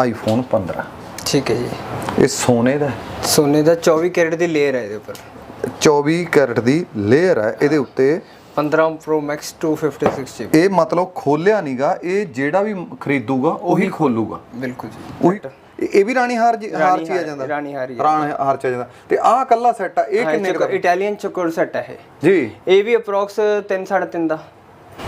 IPhone 15 ਠੀਕ ਹੈ ਜੀ। ਇਹ ਸੋਨੇ ਦਾ। ਸੋਨੇ ਦਾ 24 ਕੈਰਟ ਦੀ ਲੇਅਰ ਹੈ ਇਹਦੇ ਉੱਪਰ। 24 ਕੈਰਟ ਦੀ ਲੇਅਰ ਹੈ ਇਹਦੇ ਉੱਤੇ। 15 Pro Max 256 GB ਇਹ ਮਤਲਬ ਖੋਲਿਆ ਨਹੀਂਗਾ ਇਹ ਜਿਹੜਾ ਵੀ ਖਰੀਦੂਗਾ ਉਹੀ ਖੋਲੂਗਾ। ਬਿਲਕੁਲ ਜੀ। ਉਹੀ ਇਹ- ਵੀ ਰਾਣੀ ਹਾਰ ਜੀ- ਹਾਰ ਚ ਆ ਜਾਂਦਾ। ਰਾਣੀ ਹਾਰ। ਰਾਣੀ ਹਾਰ ਚ ਆ ਜਾਂਦਾ। ਤੇ ਆਹ ਕੱਲਾ ਸੈੱਟ ਆ ਇਹ ਕਿੰਨੇ ਦਾ? ਇਟਾਲੀਅਨ ਚੋਕਰ ਸੈਟ ਹੈ ਜੀ। ਇਹ ਵੀ ਅਪਰੋਕਸ 3 3.5 ਦਾ।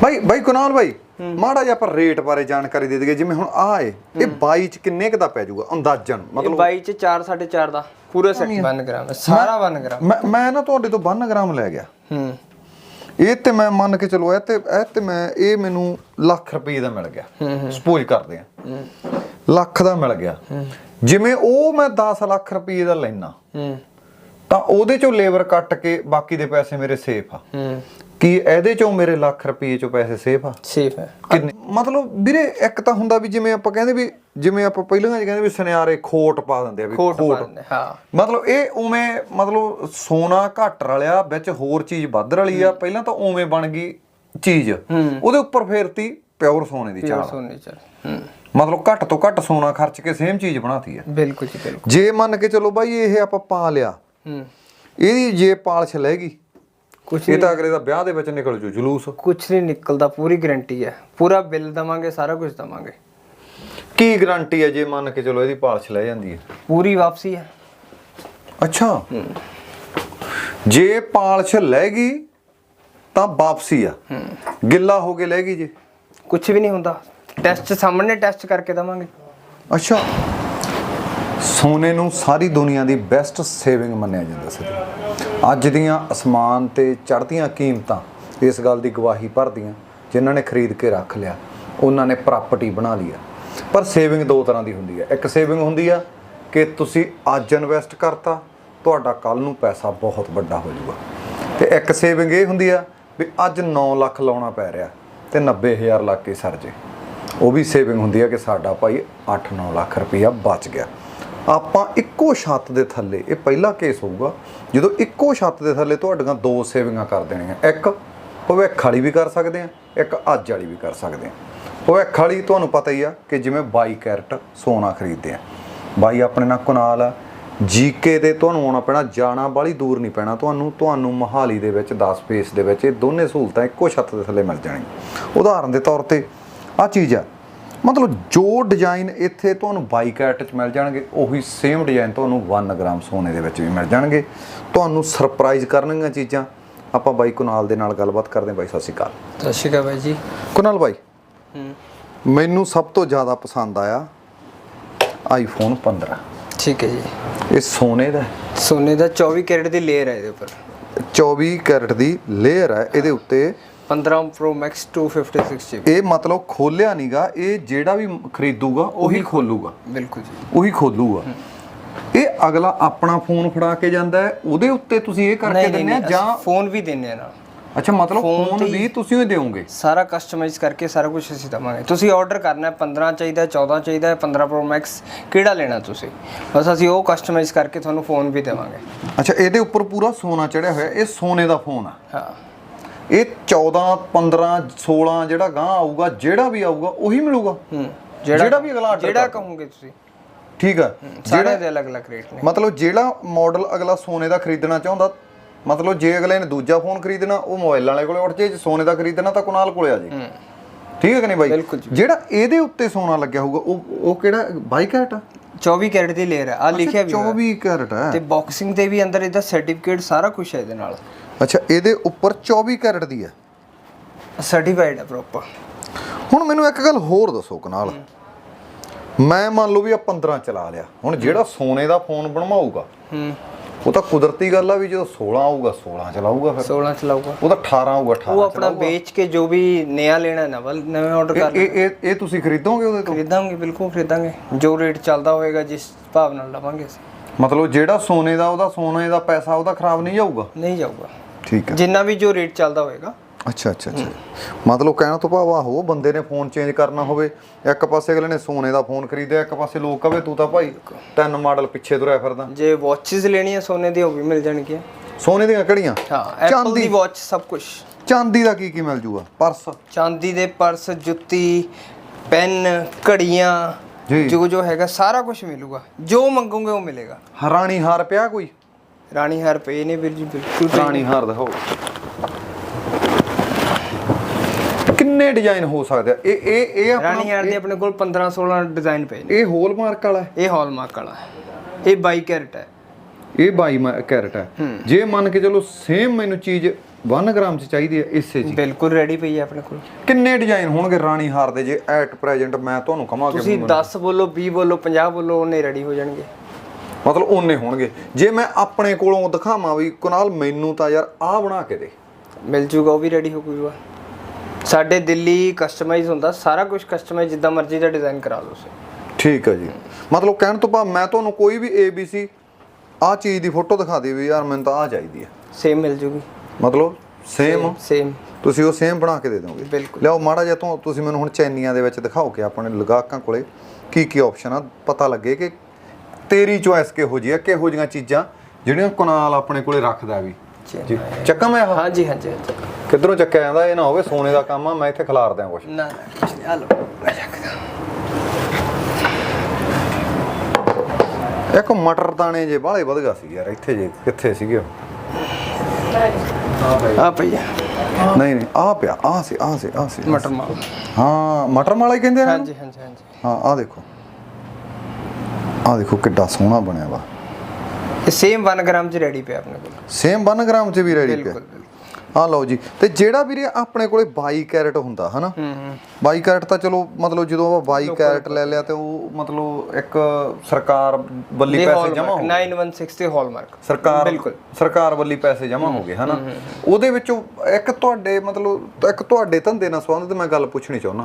ਬਾਈ ਬਾਈ ਕੁਨਾਲ ਬਾਈ। ਮਾੜਾ ਜਿਹਾ ਆਪਾਂ ਰੇਟ ਬਾਰੇ ਜਾਣਕਾਰੀ ਦੇ ਦਈਏ ਜਿਵੇਂ ਹੁਣ ਆਹ ਏ ਇਹ 22 ਚ ਕਿੰਨੇ ਕ ਦਾ ਪੈ ਜਾਊਗਾ? ਅੰਦਾਜ਼ਨ ਮਤਲਬ 22 ਚ 4 4.5 ਦਾ ਪੂਰਾ ਸੈੱਟ 1 ਗ੍ਰਾਮ ਸਾਰਾ 1 ਗ੍ਰਾਮ। ਮੈਂ ਮੈਂ ਨਾ ਤੁਹਾਡੇ ਤੋਂ 92 ਗ੍ਰਾਮ ਲੈ ਗਿਆ। ਹੂੰ। ਇਹ ਤੇ ਮੈਂ ਮੰਨ ਕੇ ਚਲੋ ਇਹ ਤੇ ਇਹ ਤੇ ਮੈਂ ਇਹ ਮੈਨੂੰ ਲੱਖ ਰੁਪਏ ਦਾ ਮਿਲ ਗਿਆ। ਸਪੋਜ਼ ਕਰਦੇ ਆ। ਲੱਖ ਦਾ ਮਿਲ ਗਿਆ। ਜਿਵੇਂ ਉਹ ਮੈਂ 10 ਲੱਖ ਰੁਪਏ ਦਾ ਲੈਣਾ ਹੂੰ। ਤਾਂ ਉਹਦੇ ਚੋਂ ਲੇਬਰ ਕੱਟ ਕੇ ਬਾਕੀ ਦੇ ਪੈਸੇ ਮੇਰੇ ਸੇਫ ਆ। ਹੂੰ। ਕੀ ਇਹਦੇ ਚੋਂ ਮੇਰੇ ਲੱਖ ਰੁਪਏ ਚੋਂ ਪੈਸੇ ਸੇਫ ਆ? ਸੇਫ ਹੈ। ਕਿੰਨੇ? ਮਤਲਬ ਵੀਰੇ ਇੱਕ ਤਾਂ ਹੁੰਦਾ ਵੀ ਜਿਵੇਂ ਆਪਾਂ ਕਹਿੰਦੇ ਵੀ ਜਿਵੇਂ ਆਪਾਂ ਪਹਿਲਾਂ ਹੀ ਕਹਿੰਦੇ ਵੀ ਸੁਨਿਆਰੇ ਖੋਟ ਪਾ ਦਿੰਦੇ ਆ ਵੀ ਪਾਉਂਦੇ ਹਾਂ। ਮਤਲਬ ਇਹ ਉਵੇਂ ਮਤਲਬ ਸੋਨਾ ਘੱਟ ਰਲਿਆ ਵਿੱਚ ਹੋਰ ਚੀਜ਼ ਵੱਧ ਰਲੀ ਆ ਪਹਿਲਾਂ ਤਾਂ ਉਵੇਂ ਬਣ ਗਈ ਚੀਜ਼। ਉਹਦੇ ਉੱਪਰ ਫੇਰਤੀ ਪਿਓਰ ਸੋਨੇ ਦੀ ਚਾਲ। ਸੋਨੇ ਹੂੰ। ਮਤਲਬ ਘੱਟ ਤੋਂ ਘੱਟ ਸੋਨਾ ਖਰਚ ਕੇ ਸੇਮ ਚੀਜ਼ ਬਣਾਤੀ ਹੈ ਬਿਲਕੁਲ ਜੀ ਬਿਲਕੁਲ। ਜੇ ਮੰਨ ਕੇ ਚਲੋ ਬਾਈ ਇਹ ਆਪਾਂ ਪਾ ਲਿਆ। ਹੂੰ। ਇਹਦੀ ਜੇ ਪਾਲਸ਼ ਲੈ ਗਈ ਕੁਛ ਇਹ ਤਾਂ ਅਗਲੇ ਦਾ ਵਿਆਹ ਦੇ ਵਿੱਚ ਨਿਕਲ ਜੂ ਜਲੂਸ। ਕੁਛ ਨਹੀਂ ਨਿਕਲਦਾ ਪੂਰੀ ਗਾਰੰਟੀ ਹੈ। ਪੂਰਾ ਬਿੱਲ ਦਵਾਂਗੇ ਸਾਰਾ ਕੁਝ ਦਵਾਂਗੇ। ਕੀ ਗਾਰੰਟੀ ਹੈ ਜੇ ਮੰਨ ਕੇ ਚਲੋ ਇਹਦੀ ਪਾਲਸ਼ ਲੈ ਜਾਂਦੀ ਹੈ? ਪੂਰੀ ਵਾਪਸੀ ਹੈ। ਅੱਛਾ। ਜੇ ਪਾਲਸ਼ ਲੈ ਗਈ ਤਾਂ ਵਾਪਸੀ ਆ। ਗਿੱਲਾ ਹੋ ਕੇ ਲੈ ਗਈ ਜੇ। ਕੁਝ ਵੀ ਨਹੀਂ ਹੁੰਦਾ। ਟੈਸਟ ਸਾਹਮਣੇ ਟੈਸਟ ਕਰਕੇ ਦਵਾਂਗੇ। ਅੱਛਾ। ਸੋਨੇ ਨੂੰ ਸਾਰੀ ਦੁਨੀਆ ਦੀ ਬੈਸਟ ਸੇਵਿੰਗ ਮੰਨਿਆ ਜਾਂਦਾ ਸੀ। ਅੱਜ ਦੀਆਂ ਅਸਮਾਨ ਤੇ ਚੜ੍ਹਦੀਆਂ ਕੀਮਤਾਂ ਇਸ ਗੱਲ ਦੀ ਗਵਾਹੀ ਭਰਦੀਆਂ ਜਿਨ੍ਹਾਂ ਨੇ ਖਰੀਦ ਕੇ ਰੱਖ ਲਿਆ, ਉਹਨਾਂ ਨੇ ਪ੍ਰਾਪਰਟੀ ਬਣਾ ਲਈ ਆ। ਪਰ ਸੇਵਿੰਗ ਦੋ ਤਰ੍ਹਾਂ ਦੀ ਹੁੰਦੀ ਹੈ ਇੱਕ ਸੇਵਿੰਗ ਹੁੰਦੀ ਆ ਕਿ ਤੁਸੀਂ ਅੱਜ ਇਨਵੈਸਟ ਕਰਤਾ, ਤੁਹਾਡਾ ਕੱਲ ਨੂੰ ਪੈਸਾ ਬਹੁਤ ਵੱਡਾ ਹੋ ਜਾਊਗਾ। ਤੇ ਇੱਕ ਸੇਵਿੰਗ ਇਹ ਹੁੰਦੀ ਆ ਵੀ ਅੱਜ 9 ਲੱਖ ਲਾਉਣਾ ਪੈ ਰਿਹਾ ਤੇ 90000 ਲੱਗ ਕੇ ਸਰ ਜੇ। ਉਹ ਵੀ ਸੇਵਿੰਗ ਹੁੰਦੀ ਆ ਕਿ ਸਾਡਾ ਭਾਈ 8-9 ਲੱਖ ਰੁਪਇਆ ਬਚ ਗਿਆ। ਆਪਾਂ ਇੱਕੋ ਛੱਤ ਦੇ ਥੱਲੇ, ਇਹ ਪਹਿਲਾ ਕੇਸ ਹੋਊਗਾ ਜਦੋਂ ਇੱਕੋ ਛੱਤ ਦੇ ਥੱਲੇ ਤੁਹਾਡੀਆਂ ਦੋ ਸੇਵਿੰਗਾਂ ਕਰ ਦੇਣੀਆਂ, ਇੱਕ ਭਵਿੱਖ ਵਾਲੀ ਵੀ ਕਰ ਸਕਦੇ ਆ, ਇੱਕ ਅੱਜ ਵਾਲੀ ਵੀ ਕਰ ਸਕਦੇ ਆ। ਭਵਿੱਖ ਵਾਲੀ ਤੁਹਾਨੂੰ ਪਤਾ ਹੀ ਆ ਕਿ ਜਿਵੇਂ 22 ਕੈਰਟ ਸੋਨਾ ਖਰੀਦਦੇ ਆ। ਬਾਈ ਆਪਣੇ ਨਾਲ ਕੁਨਾਲ ਆ, ਜੀਕੇ ਤੇ ਤੁਹਾਨੂੰ ਆਉਣਾ ਪੈਣਾ ਜਾਣਾ ਬਾਲੀ ਦੂਰ ਨਹੀਂ ਪੈਣਾ, ਤੁਹਾਨੂੰ ਤੁਹਾਨੂੰ ਮਹਾਲੀ ਦੇ ਵਿੱਚ 10 ਫੇਸ ਦੇ ਵਿੱਚ ਇਹ ਦੋਨੇ ਸਹੂਲਤਾਂ ਇੱਕੋ ਛੱਤ ਦੇ ਥੱਲੇ ਮਿਲ ਜਾਣਗੀਆਂ। ਉਦਾਹਰਨ ਦੇ ਤੌਰ ਤੇ ਆ ਚੀਜ਼ ਆ ਮਤਲਬ ਜੋ ਡਿਜ਼ਾਈਨ ਇੱਥੇ ਤੁਹਾਨੂੰ 22 ਕੈਰਟ ਚ ਮਿਲ ਜਾਣਗੇ ਉਹੀ ਸੇਮ ਡਿਜ਼ਾਈਨ ਤੁਹਾਨੂੰ 1 ਗ੍ਰਾਮ ਸੋਨੇ ਦੇ ਵਿੱਚ ਵੀ ਮਿਲ ਜਾਣਗੇ। ਤੁਹਾਨੂੰ ਸਰਪ੍ਰਾਈਜ਼ ਕਰਨਗੀਆਂ ਚੀਜ਼ਾਂ। ਆਪਾਂ ਬਾਈ ਕੁਨਾਲ ਦੇ ਨਾਲ ਗੱਲਬਾਤ ਕਰਦੇ ਹਾਂ। ਬਾਈ ਸਤਿ ਸ਼੍ਰੀ ਅਕਾਲ। ਸਤਿ ਸ਼੍ਰੀ ਅਕਾਲ ਬਾਈ ਜੀ। ਕੁਨਾਲ ਬਾਈ ਮੈਨੂੰ ਸਭ ਤੋਂ ਜ਼ਿਆਦਾ ਪਸੰਦ ਆਇਆ ਆਈਫੋਨ 15 ਠੀਕ ਹੈ ਜੀ। ਇਹ ਸੋਨੇ ਦਾ। ਸੋਨੇ ਦਾ 24 ਕੈਰਟ ਦੀ ਲੇਅਰ ਹੈ ਇਹਦੇ ਉੱਪਰ। 24 ਕੈਰਟ ਦੀ ਲੇਅਰ ਹੈ। ਇਹਦੇ ਉੱਤੇ 15 Pro Max 256 GB ਇਹ ਮਤਲਬ ਖੋਲਿਆ ਨਹੀਂਗਾ ਇਹ ਜਿਹੜਾ ਵੀ ਖਰੀਦੂਗਾ ਉਹੀ ਖੋਲੂਗਾ। ਬਿਲਕੁਲ ਜੀ। ਉਹੀ ਖੋਲੂਗਾ। ਇਹ ਅਗਲਾ ਆਪਣਾ ਫੋਨ ਫੜਾ ਕੇ ਜਾਂਦਾ ਹੈ ਉਹਦੇ ਉੱਤੇ ਤੁਸੀਂ ਇਹ ਕਰਕੇ ਦਿੰਦੇ ਆ ਜਾਂ ਫੋਨ ਵੀ ਦਿੰਨੇ ਆ ਨਾਲ। ਅੱਛਾ ਮਤਲਬ ਫੋਨ ਵੀ ਤੁਸੀਂ ਹੀ ਦਿਓਗੇ? ਸਾਰਾ ਕਸਟਮਾਈਜ਼ ਕਰਕੇ ਸਾਰਾ ਕੁਝ ਅਸੀਂ ਦਵਾਂਗੇ। ਤੁਸੀਂ ਆਰਡਰ ਕਰਨਾ ਹੈ 15 ਚਾਹੀਦਾ ਹੈ 14 ਚਾਹੀਦਾ ਹੈ 15 Pro Max ਕਿਹੜਾ ਲੈਣਾ ਤੁਸੀਂ? ਬਸ ਅਸੀਂ ਉਹ ਕਸਟਮਾਈਜ਼ ਕਰਕੇ ਤੁਹਾਨੂੰ ਫੋਨ ਵੀ ਦੇਵਾਂਗੇ। ਅੱਛਾ ਇਹਦੇ ਉੱਪਰ ਪੂਰਾ ਸੋਨਾ ਚੜਿਆ ਹੋਇਆ ਇਹ ਸੋਨੇ ਦਾ ਫੋਨ ਆ? ਹਾਂ। ਇਹ 14 15 16 ਜਿਹੜਾ ਗਾਂ ਆਊਗਾ ਜਿਹੜਾ ਵੀ ਆਊਗਾ ਉਹੀ ਮਿਲੂਗਾ। ਹੂੰ ਜਿਹੜਾ ਵੀ ਅਗਲਾ ਜਿਹੜਾ। ਕਹੋਗੇ ਤੁਸੀਂ। ਠੀਕ ਆ। ਸਾਰੇ ਦੇ ਅਲੱਗ-ਅਲੱਗ ਰੇਟ ਨੇ। ਮਤਲਬ ਜਿਹੜਾ ਮਾਡਲ ਅਗਲਾ ਸੋਨੇ ਦਾ ਖਰੀਦਣਾ ਚਾਹੁੰਦਾ ਮਤਲਬ ਜੇ ਅਗਲੇ ਨੇ ਦੂਜਾ ਫੋਨ ਖਰੀਦਣਾ ਉਹ ਮੋਬਾਈਲ ਵਾਲੇ ਕੋਲੇ ਉੱਠ ਜੇ ਸੋਨੇ ਦਾ ਖਰੀਦਣਾ ਤਾਂ ਕੁਨਾਲ ਕੋਲੇ ਆ ਜੇ। ਠੀਕ ਹੈ ਕਿ ਨਹੀਂ ਬਾਈ। ਜਿਹੜਾ ਇਹਦੇ ਉੱਤੇ ਸੋਨਾ ਲੱਗਿਆ ਹੋਊਗਾ ਉਹ ਉਹ ਕਿਹੜਾ? 22 ਕੈਰਟ ਆ? 24 ਕੈਰਟ ਦੀ ਲੇਅਰ ਹੈ। ਆ ਲਿਖਿਆ ਵੀ ਹੋਇਆ। 24 ਕੈਰਟ ਹੈ। ਤੇ ਬਾਕਸਿੰਗ ਤੇ ਵੀ ਅੰਦਰ ਇਹਦਾ ਸਰਟੀਫਿਕੇਟ ਸਾਰਾ ਕੁਝ ਹੈ ਇਹਦੇ ਨਾਲ। ਅੱਛਾ ਇਹਦੇ ਉੱਪਰ 24 ਕੈਰਟ ਦੀ ਹੈ? ਸਰਟੀਫਾਈਡ ਹੈ ਪ੍ਰੋਪਰ ਹੁਣ ਮੈਨੂੰ ਇੱਕ ਗੱਲ ਹੋਰ ਦੱਸੋ ਕਨਾਲ। ਮੈਂ ਮੰਨ ਲਓ ਵੀ ਆ 15 ਚਲਾ ਲਿਆ। ਹੁਣ ਜਿਹੜਾ ਸੋਨੇ ਦਾ ਫੋਨ ਬਣਵਾਊਗਾ ਹੂੰ। ਉਹ ਤਾਂ ਕੁਦਰਤੀ ਗੱਲ ਆ ਵੀ ਜਦੋਂ 16 ਆਊਗਾ 16 ਚਲਾਊਗਾ ਫਿਰ। 16 ਚਲਾਊਗਾ। ਉਹ ਤਾਂ 18 ਆਊਗਾ 18 ਉਹ ਆਪਣਾ ਵੇਚ ਕੇ ਜੋ ਵੀ ਨया ਲੈਣਾ ਹੈ ਨਵਾਂ ਨਵੇਂ ਆਰਡਰ ਕਰ ਇਹ ਇਹ ਇਹ ਤੁਸੀਂ ਖਰੀਦੋਗੇ ਉਹਦੇ ਤੋਂ? ਖਰੀਦਾਂਗੇ ਬਿਲਕੁਲ ਖਰੀਦਾਂਗੇ। ਜੋ ਰੇਟ ਚੱਲਦਾ ਹੋਏਗਾ ਜਿਸ ਭਾਵ ਨਾਲ ਲਵਾਂਗੇ ਅਸੀਂ। ਮਤਲਬ ਜਿਹੜਾ ਸੋਨੇ ਦਾ ਉਹਦਾ ਸੋਨੇ ਦਾ ਪੈਸਾ ਉਹਦਾ ਖਰਾਬ ਨਹੀਂ ਜਾਊਗਾ? ਨਹੀਂ ਜਾਊਗਾ। ਠੀਕ ਹੈ। ਜਿੰਨਾ ਵੀ ਜੋ ਰੇਟ ਚੱਲਦਾ ਹੋਏਗਾ ਅੱਛਾ ਅੱਛਾ ਅੱਛਾ। ਮਤਲਬ ਕਹਿਣ ਤੋਂ ਭਾਵ ਆਹੋ ਬੰਦੇ ਨੇ ਫੋਨ ਚੇਂਜ ਕਰਨਾ ਹੋਵੇ। ਇੱਕ ਪਾਸੇ ਅਗਲੇ ਨੇ ਸੋਨੇ ਦਾ ਫੋਨ ਖਰੀਦਿਆ ਇੱਕ ਪਾਸੇ ਲੋਕ ਕਹਵੇ ਤੂੰ ਤਾਂ ਭਾਈ ਤਿੰਨ ਮਾਡਲ ਪਿੱਛੇ ਤੁਰਿਆ ਫਿਰਦਾ। ਜੇ ਵਾਚਸ ਲੈਣੀ ਹੈ ਸੋਨੇ ਦੀ ਉਹ ਵੀ ਮਿਲ ਜਾਣਗੀਆਂ। ਸੋਨੇ ਦੀਆਂ ਕਿਹੜੀਆਂ? ਹਾਂ ਐਪਲ ਦੀ ਵਾਚ ਸਭ ਕੁਝ ਚਾਂਦੀ ਦਾ ਕੀ ਕੀ ਮਿਲ ਜੂਗਾ? ਪਰਸ। ਚਾਂਦੀ ਦੇ ਪਰਸ ਜੁੱਤੀ ਪੈਨ ਘੜੀਆਂ ਜੀ। ਜੋ ਜੋ ਹੈਗਾ ਸਾਰਾ ਕੁਝ ਮਿਲੂਗਾ। ਜੋ ਮੰਗੋਗੇ ਉਹ ਮਿਲੇਗਾ। ਹਰਾਣੀ ਹਾਰ ਪਿਆ ਕੋਈ? ਰਾਣੀ ਹਾਰ ਪਏ ਨੇ ਵੀਰ ਜੀ ਬਿਲਕੁਲ ਰਾਣੀ ਹਾਰ ਦਿਖਾਓ। ਕਿੰਨੇ ਡਿਜ਼ਾਈਨ ਹੋ ਸਕਦੇ ਆ? ਇਹ ਇਹ ਇਹ ਰਾਣੀ ਆਪਣਾ ਹਾਰ ਦੇ ਆਪਣੇ ਕੋਲ 15 16 ਡਿਜ਼ਾਈਨ ਪਏ ਨੇ। ਇਹ ਹੋਲ ਮਾਰਕ ਵਾਲਾ ਇਹ ਹਾਲਮਾਰਕ ਵਾਲਾ ਹੈ। ਇਹ ਬਾਈ ਕੈਰਟ ਹੈ। ਇਹ 22 ਕੈਰਟ ਹੈ। ਜੇ ਮੰਨ ਕੇ ਚਲੋ ਸੇਮ ਮੈਨੂੰ ਚੀਜ਼ 1 ਗ੍ਰਾਮ ਚ ਚਾਹੀਦੀ ਹੈ ਇਸੇ ਜੀ ਬਿਲਕੁਲ ਰੈਡੀ ਪਈ ਹੈ ਆਪਣੇ ਕੋਲ। ਕਿੰਨੇ ਡਿਜ਼ਾਈਨ ਹੋਣਗੇ ਰਾਣੀ ਹਾਰ ਦੇ? ਜੇ ਐਟ ਪ੍ਰੈਜ਼ੈਂਟ ਮੈਂ ਤੁਹਾਨੂੰ ਕਵਾਂਗੇ ਤੁਸੀਂ 10 ਬੋਲੋ 20 ਬੋਲੋ 50 ਬੋਲੋ ਉਹਨੇ ਰੈਡੀ ਹੋ ਜਾਣਗੇ। ਮਤਲਬ ਓਨੇ ਹੋਣਗੇ। ਜੇ ਮੈਂ ਆਪਣੇ ਕੋਲੋਂ ਦਿਖਾਵਾਂ ਵੀ ਕੁਨਾਲ ਮੈਨੂੰ ਤਾਂ ਯਾਰ ਆਹ ਬਣਾ ਕੇ ਦੇ। ਮਿਲ ਜੂਗਾ ਉਹ ਵੀ ਰੈਡੀ ਹੋ ਜਾਊਗਾ ਸਾਡੇ ਦਿੱਲੀ ਕਸਟਮਾਈਜ਼ ਹੁੰਦਾ ਸਾਰਾ ਕੁਝ ਕਸਟਮਾਈਜ਼ ਜਿੱਦਾਂ ਮਰਜ਼ੀ ਦਾ ਡਿਜ਼ਾਈਨ ਕਰਾ ਲਓ ਤੁਸੀਂ। ਠੀਕ ਹੈ ਜੀ। ਮਤਲਬ ਕਹਿਣ ਤੋਂ ਭਾਵ ਮੈਂ ਤੁਹਾਨੂੰ ਕੋਈ ਵੀ ABC ਆਹ ਚੀਜ਼ ਦੀ ਫੋਟੋ ਦਿਖਾ ਦੇ ਵੀ ਯਾਰ ਮੈਨੂੰ ਤਾਂ ਆਹ ਚਾਹੀਦੀ ਹੈ। ਸੇਮ ਮਿਲ ਜੂਗੀ। ਮਤਲਬ ਸੇਮ ਸੇਮ ਤੁਸੀਂ ਉਹ ਸੇਮ ਬਣਾ ਕੇ ਦੇ ਦੋਗੇ ਬਿਲਕੁਲ। ਲਿਆਓ ਮਾੜਾ ਜਿਹਾ ਤੋਂ ਤੁਸੀਂ ਮੈਨੂੰ ਹੁਣ ਚੈਨੀਆਂ ਦੇ ਵਿੱਚ ਦਿਖਾਓ ਕਿ ਆਪਣੇ ਲਗਾਕਾਂ ਕੋਲੇ ਕੀ ਕੀ ਆਪਸ਼ਨ ਆ। ਪਤਾ ਲੱਗੇ ਕਿ ਤੇਰੀ ਚੋਇਸ ਕਿਹੋ ਜੀ ਆ ਕਿਹੋ ਜੀਆਂ ਚੀਜ਼ਾਂ ਜਿਹੜੀਆਂ ਕੁਨਾਲ ਆਪਣੇ ਕੋਲੇ ਰੱਖਦਾ ਵੀ। ਜੀ। ਚੱਕਾਂ ਮੈਂ ਆਹ? ਹਾਂਜੀ ਹਾਂਜੀ ਹਾਂਜੀ। ਕਿੱਧਰੋਂ ਚੱਕਿਆ ਜਾਂਦਾ? ਇਹ ਨਾ ਹੋਵੇ ਸੋਨੇ ਦਾ ਕੰਮ ਆ ਮੈਂ ਇੱਥੇ ਖਿਲਾਰ ਦਿਆਂ ਕੁਛ। ਨਾ ਨਾ ਕੁਛ ਨਹੀਂ। ਮੈਂ ਚੱਕਦਾ। ਇੱਕ ਮਟਰ ਦਾਣੇ ਜੇ ਬਾਹਲੇ ਵਧਗਾ ਸੀ ਯਾਰ ਇੱਥੇ ਜੇ ਕਿੱਥੇ ਸੀਗੇ ਉਹ? ਆ ਪਈਆ ਨਹੀਂ ਨਹੀਂ ਆ ਪਿਆ ਆ ਸੀ ਆ ਸੀ ਆ ਸੀ ਮਟਰ ਮਾਲ। ਹਾਂ ਮਟਰ ਵਾਲਾ ਹੀ ਕਹਿੰਦੇ ਨੇ ਹਾਂਜੀ ਹਾਂਜੀ ਹਾਂਜੀ। ਹਾਂ ਆ ਦੇਖੋ। ਆ ਦੇਖੋ ਕਿੱਡਾ ਸੋਹਣਾ ਬਣਿਆ ਵਾ। ਇਹ ਸੇਮ 1 ਗ੍ਰਾਮ ਚ ਰੈਡੀ ਪਿਆ ਆਪਣੇ ਕੋਲ। ਸੇਮ 1 ਗ੍ਰਾਮ ਚ ਵੀ ਰੈਡੀ ਪਿਆ। ਆ ਲਓ ਜੀ। ਤੇ ਜਿਹੜਾ ਵੀਰੇ ਆਪਣੇ ਕੋਲੇ 22 ਕੈਰਟ ਹੁੰਦਾ ਹਨਾ? ਹੂੰ ਹੂੰ। 22 ਕੈਰਟ ਤਾਂ ਚਲੋ ਮਤਲਬ ਜਦੋਂ ਆਪਾਂ 22 ਕੈਰਟ ਲੈ ਲਿਆ ਤੇ ਉਹ ਮਤਲਬ ਇੱਕ ਸਰਕਾਰ ਵੱਲੀ ਪੈਸੇ ਜਮਾ ਹੋ ਗਏ। 9160 ਤੇ ਹਾਲਮਾਰਕ ਸਰਕਾਰ ਬਿਲਕੁਲ। ਸਰਕਾਰ ਵੱਲੀ ਪੈਸੇ ਜਮਾ ਹੋ ਗਏ ਹਨਾ? ਉਹਦੇ ਵਿੱਚੋਂ ਇੱਕ ਤੁਹਾਡੇ ਮਤਲਬ ਇੱਕ ਤੁਹਾਡੇ ਧੰਦੇ ਨਾਲ ਸੰਬੰਧਿਤ ਮੈਂ ਗੱਲ ਪੁੱਛਣੀ ਚਾਹੁੰਦਾ।